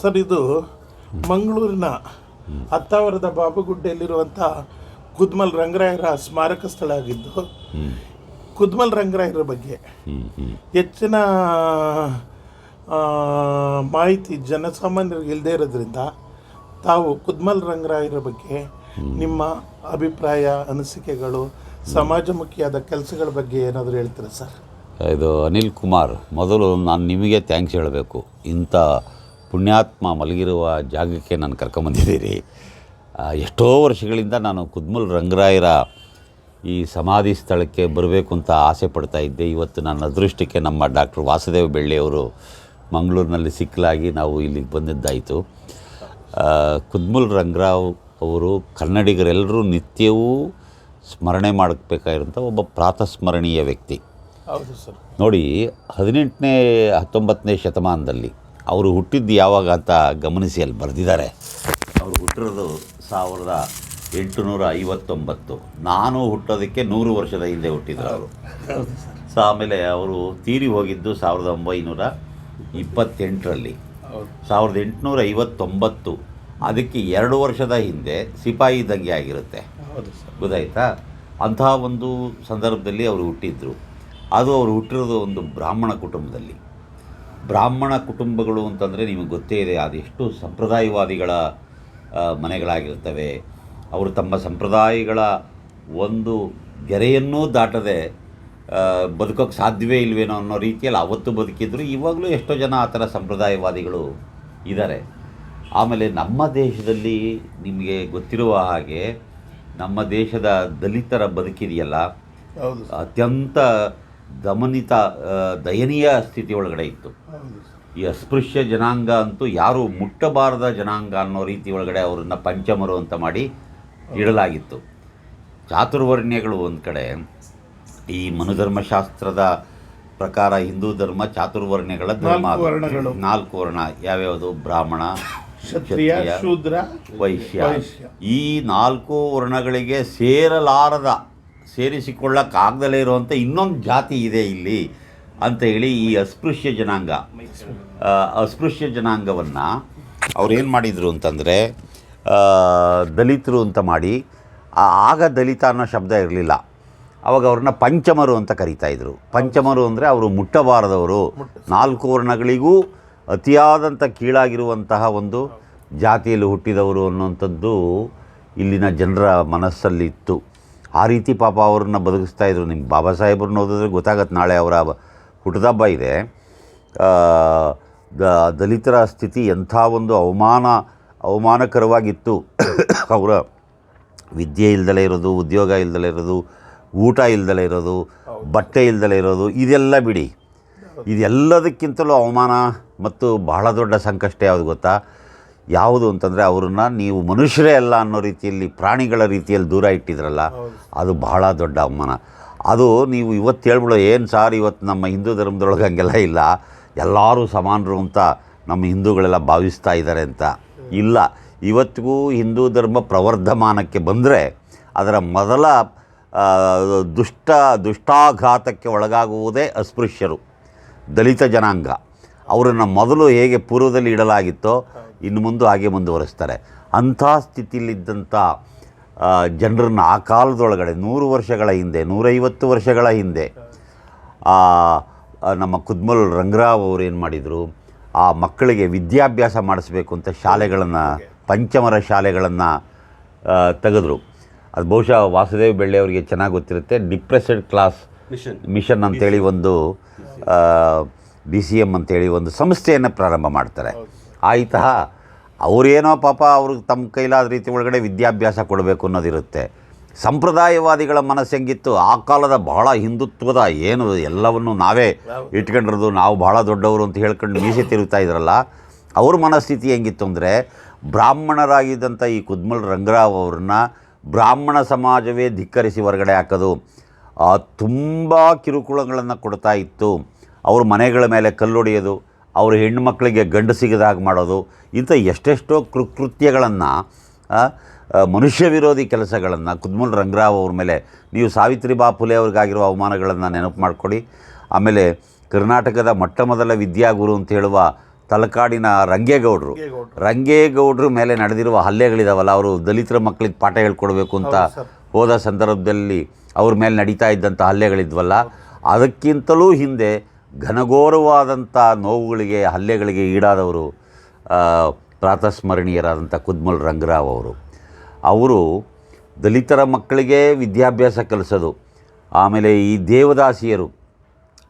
Sir, ಇದು ಮಂಗಳೂರಿನ ಹತ್ತಾವರದ ಬಾಬುಗುಡ್ಡೆಯಲ್ಲಿರುವಂಥ ಕುದ್ಮಲ್ ರಂಗರಾಯರ ಸ್ಮಾರಕ ಸ್ಥಳ ಆಗಿದ್ದು, ಕುದ್ಮಲ್ ರಂಗರಾಯರ ಬಗ್ಗೆ ಹೆಚ್ಚಿನ ಮಾಹಿತಿ ಜನಸಾಮಾನ್ಯರಿಗೆ ಇಲ್ಲದೇ ಇರೋದ್ರಿಂದ ತಾವು ಕುದ್ಮಲ್ ರಂಗರಾಯರ ಬಗ್ಗೆ ನಿಮ್ಮ ಅಭಿಪ್ರಾಯ, ಅನಿಸಿಕೆಗಳು, ಸಮಾಜಮುಖಿಯಾದ ಕೆಲಸಗಳ ಬಗ್ಗೆ ಏನಾದರೂ ಹೇಳ್ತೀರಾ ಸರ್? ಇದು ಅನಿಲ್ ಕುಮಾರ್, ಮೊದಲು ನಾನು ನಿಮಗೆ ಥ್ಯಾಂಕ್ಸ್ ಹೇಳಬೇಕು. ಇಂಥ ಪುಣ್ಯಾತ್ಮ ಮಲಗಿರುವ ಜಾಗಕ್ಕೆ ನಾನು ಕರ್ಕೊಂಬಂದಿದ್ದೀರಿ. ಎಷ್ಟೋ ವರ್ಷಗಳಿಂದ ನಾನು ಕುದ್ಮುಲ್ ರಂಗರಾಯರ ಈ ಸಮಾಧಿ ಸ್ಥಳಕ್ಕೆ ಬರಬೇಕು ಅಂತ ಆಸೆ ಪಡ್ತಾ ಇದ್ದೆ. ಇವತ್ತು ನನ್ನ ಅದೃಷ್ಟಕ್ಕೆ ನಮ್ಮ ಡಾಕ್ಟರ್ ವಾಸುದೇವ ಬೆಳ್ಳಿಯವರು ಮಂಗಳೂರಿನಲ್ಲಿ ಸಿಕ್ಕಲಾಗಿ ನಾವು ಇಲ್ಲಿಗೆ ಬಂದಿದ್ದಾಯಿತು. ಕುದ್ಮುಲ್ ಕುದ್ಮಲ್ ರಂಗರಾವ್ ಅವರು ಕನ್ನಡಿಗರೆಲ್ಲರೂ ನಿತ್ಯವೂ ಸ್ಮರಣೆ ಮಾಡಬೇಕಾಗಿರೋಂಥ ಒಬ್ಬ ಪ್ರಾತಸ್ಮರಣೀಯ ವ್ಯಕ್ತಿ. ಹೌದು ಸರ್. ನೋಡಿ ಹದಿನೆಂಟನೇ ಹತ್ತೊಂಬತ್ತನೇ ಶತಮಾನದಲ್ಲಿ ಅವರು ಹುಟ್ಟಿದ್ದು ಯಾವಾಗ ಅಂತ ಗಮನಿಸಿ ಅಲ್ಲಿ ಬರೆದಿದ್ದಾರೆ. ಅವರು ಹುಟ್ಟಿರೋದು ಸಾವಿರದ ಎಂಟುನೂರ ಐವತ್ತೊಂಬತ್ತು. ನಾನು ಹುಟ್ಟೋದಕ್ಕೆ ನೂರು ವರ್ಷದ ಹಿಂದೆ ಹುಟ್ಟಿದ್ರು ಅವರು. ಸೊ ಆಮೇಲೆ ಅವರು ತೀರಿ ಹೋಗಿದ್ದು ಸಾವಿರದ ಒಂಬೈನೂರ ಇಪ್ಪತ್ತೆಂಟರಲ್ಲಿ. ಸಾವಿರದ ಎಂಟುನೂರ ಐವತ್ತೊಂಬತ್ತು. ಅದಕ್ಕೆ ಎರಡು ವರ್ಷದ ಹಿಂದೆ ಸಿಪಾಯಿ ದಂಗೆ ಆಗಿರುತ್ತೆ. ಗೊತ್ತಾಯ್ತಾ? ಅಂತಹ ಒಂದು ಸಂದರ್ಭದಲ್ಲಿ ಅವರು ಹುಟ್ಟಿದ್ರು. ಅದು ಅವರು ಹುಟ್ಟಿರೋದು ಒಂದು ಬ್ರಾಹ್ಮಣ ಕುಟುಂಬದಲ್ಲಿ. ಬ್ರಾಹ್ಮಣ ಕುಟುಂಬಗಳು ಅಂತಂದರೆ ನಿಮಗೆ ಗೊತ್ತೇ ಇದೆ ಅದೆಷ್ಟು ಸಂಪ್ರದಾಯವಾದಿಗಳ ಮನೆಗಳಾಗಿರ್ತವೆ ಅವರು ತಮ್ಮ ಸಂಪ್ರದಾಯಗಳ ಒಂದು ಗೆರೆಯನ್ನೂ ದಾಟದೆ ಬದುಕೋಕ್ಕೆ ಸಾಧ್ಯವೇ ಇಲ್ವೇನೋ ಅನ್ನೋ ರೀತಿಯಲ್ಲಿ ಅವತ್ತು ಬದುಕಿದ್ರು. ಇವಾಗಲೂ ಎಷ್ಟೋ ಜನ ಆ ಥರ ಸಂಪ್ರದಾಯವಾದಿಗಳು ಇದ್ದಾರೆ. ಆಮೇಲೆ ನಮ್ಮ ದೇಶದಲ್ಲಿ ನಿಮಗೆ ಗೊತ್ತಿರುವ ಹಾಗೆ ನಮ್ಮ ದೇಶದ ದಲಿತರ ಬದುಕಿದೆಯಲ್ಲ ಅತ್ಯಂತ ದಮನಿತ ದಯನೀಯ ಸ್ಥಿತಿ ಒಳಗಡೆ ಇತ್ತು. ಈ ಅಸ್ಪೃಶ್ಯ ಜನಾಂಗ ಅಂತೂ ಯಾರು ಮುಟ್ಟಬಾರದ ಜನಾಂಗ ಅನ್ನೋ ರೀತಿ ಒಳಗಡೆ ಅವರನ್ನು ಪಂಚಮರು ಅಂತ ಮಾಡಿ ಇಡಲಾಗಿತ್ತು. ಚಾತುರ್ವರ್ಣ್ಯಗಳು ಒಂದು ಕಡೆ ಈ ಮನುಧರ್ಮಶಾಸ್ತ್ರದ ಪ್ರಕಾರ ಹಿಂದೂ ಧರ್ಮ ಚಾತುರ್ವರ್ಣ್ಯಗಳ ಧರ್ಮ ನಾಲ್ಕು ವರ್ಣ ಯಾವ್ಯಾವುದು? ಬ್ರಾಹ್ಮಣ ಕ್ಷತ್ರಿಯ ಶೂದ್ರ ವೈಶ್ಯ. ಈ ನಾಲ್ಕು ವರ್ಣಗಳಿಗೆ ಸೇರಲಾರದ ಸೇರಿಸಿಕೊಳ್ಳಕ್ಕಾಗ್ದಲೇ ಇರುವಂಥ ಇನ್ನೊಂದು ಜಾತಿ ಇದೆ ಇಲ್ಲಿ ಅಂತ ಹೇಳಿ ಈ ಅಸ್ಪೃಶ್ಯ ಜನಾಂಗ. ಅಸ್ಪೃಶ್ಯ ಜನಾಂಗವನ್ನು ಅವ್ರು ಏನು ಮಾಡಿದರು ಅಂತಂದರೆ ದಲಿತರು ಅಂತ ಮಾಡಿ ಆಗ ದಲಿತ ಅನ್ನೋ ಶಬ್ದ ಇರಲಿಲ್ಲ. ಅವಾಗ ಅವ್ರನ್ನ ಪಂಚಮರು ಅಂತ ಕರೀತಾ ಇದ್ರು. ಪಂಚಮರು ಅಂದರೆ ಅವರು ಮುಟ್ಟಬಾರದವರು. ನಾಲ್ಕು ವರ್ಣಗಳಿಗೂ ಅತಿಯಾದಂಥ ಕೀಳಾಗಿರುವಂತಹ ಒಂದು ಜಾತಿಯಲ್ಲಿ ಹುಟ್ಟಿದವರು ಅನ್ನುವಂಥದ್ದು ಇಲ್ಲಿನ ಜನರ ಮನಸ್ಸಲ್ಲಿತ್ತು. ಆ ರೀತಿ ಪಾಪ ಅವ್ರನ್ನ ಬದುಕಿಸ್ತಾ ಇದ್ರು. ನಿಮ್ಮ ಬಾಬಾ ಸಾಹೇಬ್ರನ್ನ ಓದಿದ್ರೆ ಗೊತ್ತಾಗತ್ತೆ ನಾಳೆ ಅವರ ಹುಟ್ಟದಬ್ಬ ಇದೆ. ದ ದಲಿತರ ಸ್ಥಿತಿ ಎಂಥ ಒಂದು ಅವಮಾನ ಅವಮಾನಕರವಾಗಿತ್ತು. ಅವರ ವಿದ್ಯೆ ಇಲ್ದಲೇ ಇರೋದು ಉದ್ಯೋಗ ಇಲ್ದಲೇ ಇರೋದು ಊಟ ಇಲ್ದಲೇ ಇರೋದು ಬಟ್ಟೆ ಇಲ್ದಲೇ ಇರೋದು ಇದೆಲ್ಲ ಬಿಡಿ. ಇದೆಲ್ಲದಕ್ಕಿಂತಲೂ ಅವಮಾನ ಮತ್ತು ಬಹಳ ದೊಡ್ಡ ಸಂಕಷ್ಟ ಯಾವುದು ಗೊತ್ತಾ? ಯಾವುದು ಅಂತಂದರೆ ಅವ್ರನ್ನ ನೀವು ಮನುಷ್ಯರೇ ಅಲ್ಲ ಅನ್ನೋ ರೀತಿಯಲ್ಲಿ ಪ್ರಾಣಿಗಳ ರೀತಿಯಲ್ಲಿ ದೂರ ಇಟ್ಟಿದ್ರಲ್ಲ ಅದು ಬಹಳ ದೊಡ್ಡ ಅವಮಾನ. ಅದು ನೀವು ಇವತ್ತು ಹೇಳ್ಬಿಡೋ ಏನು ಸಾರ್ ಇವತ್ತು ನಮ್ಮ ಹಿಂದೂ ಧರ್ಮದೊಳಗೆ ಹಂಗೆಲ್ಲ ಇಲ್ಲ ಎಲ್ಲರೂ ಸಮಾನರು ಅಂತ ನಮ್ಮ ಹಿಂದೂಗಳೆಲ್ಲ ಭಾವಿಸ್ತಾ ಇದ್ದಾರೆ ಅಂತ. ಇಲ್ಲ ಇವತ್ತಿಗೂ ಹಿಂದೂ ಧರ್ಮ ಪ್ರವರ್ಧಮಾನಕ್ಕೆ ಬಂದರೆ ಅದರ ಮೊದಲ ದುಷ್ಟ ದುಷ್ಟಾಘಾತಕ್ಕೆ ಒಳಗಾಗುವುದೇ ಅಸ್ಪೃಶ್ಯರು ದಲಿತ ಜನಾಂಗ. ಅವರನ್ನು ಮೊದಲು ಹೇಗೆ ಪೂರ್ವದಲ್ಲಿ ಇಡಲಾಗಿತ್ತೋ ಇನ್ನು ಮುಂದೆ ಹಾಗೆ ಮುಂದುವರೆಸ್ತಾರೆ. ಅಂಥ ಸ್ಥಿತಿಯಲ್ಲಿದ್ದಂಥ ಜನರನ್ನು ಆ ಕಾಲದೊಳಗಡೆ ನೂರು ವರ್ಷಗಳ ಹಿಂದೆ ನೂರೈವತ್ತು ವರ್ಷಗಳ ಹಿಂದೆ ನಮ್ಮ ಕುದ್ಮಲ್ ರಂಗರಾವ್ ಅವರು ಏನು ಮಾಡಿದರು? ಆ ಮಕ್ಕಳಿಗೆ ವಿದ್ಯಾಭ್ಯಾಸ ಮಾಡಿಸ್ಬೇಕು ಅಂತ ಶಾಲೆಗಳನ್ನು ಪಂಚಮರ ಶಾಲೆಗಳನ್ನು ತೆಗೆದ್ರು. ಅದು ಬಹುಶಃ ವಾಸುದೇವ್ ಬೆಳ್ಳಿ ಅವರಿಗೆ ಚೆನ್ನಾಗಿ ಗೊತ್ತಿರುತ್ತೆ. Depressed class mission. ಮಿಷನ್ ಅಂತೇಳಿ ಒಂದು ಬಿ ಸಿ ಎಂ ಅಂತೇಳಿ ಒಂದು ಸಂಸ್ಥೆಯನ್ನು ಪ್ರಾರಂಭ ಮಾಡ್ತಾರೆ. ಆಯ್ತಾ? ಅವರೇನೋ ಪಾಪ ಅವ್ರಿಗೆ ತಮ್ಮ ಕೈಲಾದ ರೀತಿ ಒಳಗಡೆ ವಿದ್ಯಾಭ್ಯಾಸ ಕೊಡಬೇಕು ಅನ್ನೋದಿರುತ್ತೆ. ಸಂಪ್ರದಾಯವಾದಿಗಳ ಮನಸ್ಸು ಹೆಂಗಿತ್ತು? ಆ ಕಾಲದ ಬಹಳ ಹಿಂದುತ್ವದ ಏನು ಎಲ್ಲವನ್ನು ನಾವೇ ಇಟ್ಕೊಂಡಿರೋದು, ನಾವು ಭಾಳ ದೊಡ್ಡವರು ಅಂತ ಹೇಳ್ಕೊಂಡು ಮೀಸೆ ತಿರುಗ್ತಾ ಇದ್ರಲ್ಲ, ಅವ್ರ ಮನಸ್ಥಿತಿ ಹೆಂಗಿತ್ತು ಅಂದರೆ ಬ್ರಾಹ್ಮಣರಾಗಿದ್ದಂಥ ಈ ಕುದ್ಮಲ್ ರಂಗರಾವ್ ಅವ್ರನ್ನ ಬ್ರಾಹ್ಮಣ ಸಮಾಜವೇ ಧಿಕ್ಕರಿಸಿ ಹೊರಗಡೆ ಹಾಕೋದು ತುಂಬ ಕಿರುಕುಳಗಳನ್ನು ಕೊಡ್ತಾ ಇತ್ತು. ಅವ್ರ ಮನೆಗಳ ಮೇಲೆ ಕಲ್ಲೊಡೆಯೋದು ಅವ್ರ ಹೆಣ್ಣುಮಕ್ಕಳಿಗೆ ಗಂಡು ಸಿಗದಾಗ ಮಾಡೋದು ಇಂಥ ಎಷ್ಟೆಷ್ಟೋ ಕೃತ್ಯಗಳನ್ನು ಮನುಷ್ಯ ವಿರೋಧಿ ಕೆಲಸಗಳನ್ನು ಕುದ್ಮುಲ್ ರಂಗರಾವ್ ಅವ್ರ ಮೇಲೆ ನೀವು ಸಾವಿತ್ರಿಬಾ ಫುಲೆ ಅವ್ರಿಗಾಗಿರುವ ಅವಮಾನಗಳನ್ನು ನೆನಪು ಮಾಡಿಕೊಡಿ. ಆಮೇಲೆ ಕರ್ನಾಟಕದ ಮೊಟ್ಟ ಮೊದಲ ವಿದ್ಯಾಗುರು ಅಂತ ಹೇಳುವ ತಲಕಾಡಿನ ರಂಗೇಗೌಡರು. ರಂಗೇಗೌಡ್ರು. ಮೇಲೆ ನಡೆದಿರುವ ಹಲ್ಲೆಗಳಿದಾವಲ್ಲ ಅವರು ದಲಿತರ ಮಕ್ಕಳಿಗೆ ಪಾಠ ಹೇಳ್ಕೊಡ್ಬೇಕು ಅಂತ ಹೋದ ಸಂದರ್ಭದಲ್ಲಿ ಅವ್ರ ಮೇಲೆ ನಡೀತಾ ಇದ್ದಂಥ ಹಲ್ಲೆಗಳಿದ್ವಲ್ಲ ಅದಕ್ಕಿಂತಲೂ ಹಿಂದೆ ಘನಘೋರವಾದಂಥ ನೋವುಗಳಿಗೆ, ಹಲ್ಲೆಗಳಿಗೆ ಈಡಾದವರು ಪ್ರಾತಸ್ಮರಣೀಯರಾದಂಥ ಕುದ್ಮಲ್ ರಂಗರಾವ್ ಅವರು. ಅವರು ದಲಿತರ ಮಕ್ಕಳಿಗೆ ವಿದ್ಯಾಭ್ಯಾಸ ಕಲಿಸೋದು, ಆಮೇಲೆ ಈ ದೇವದಾಸಿಯರು,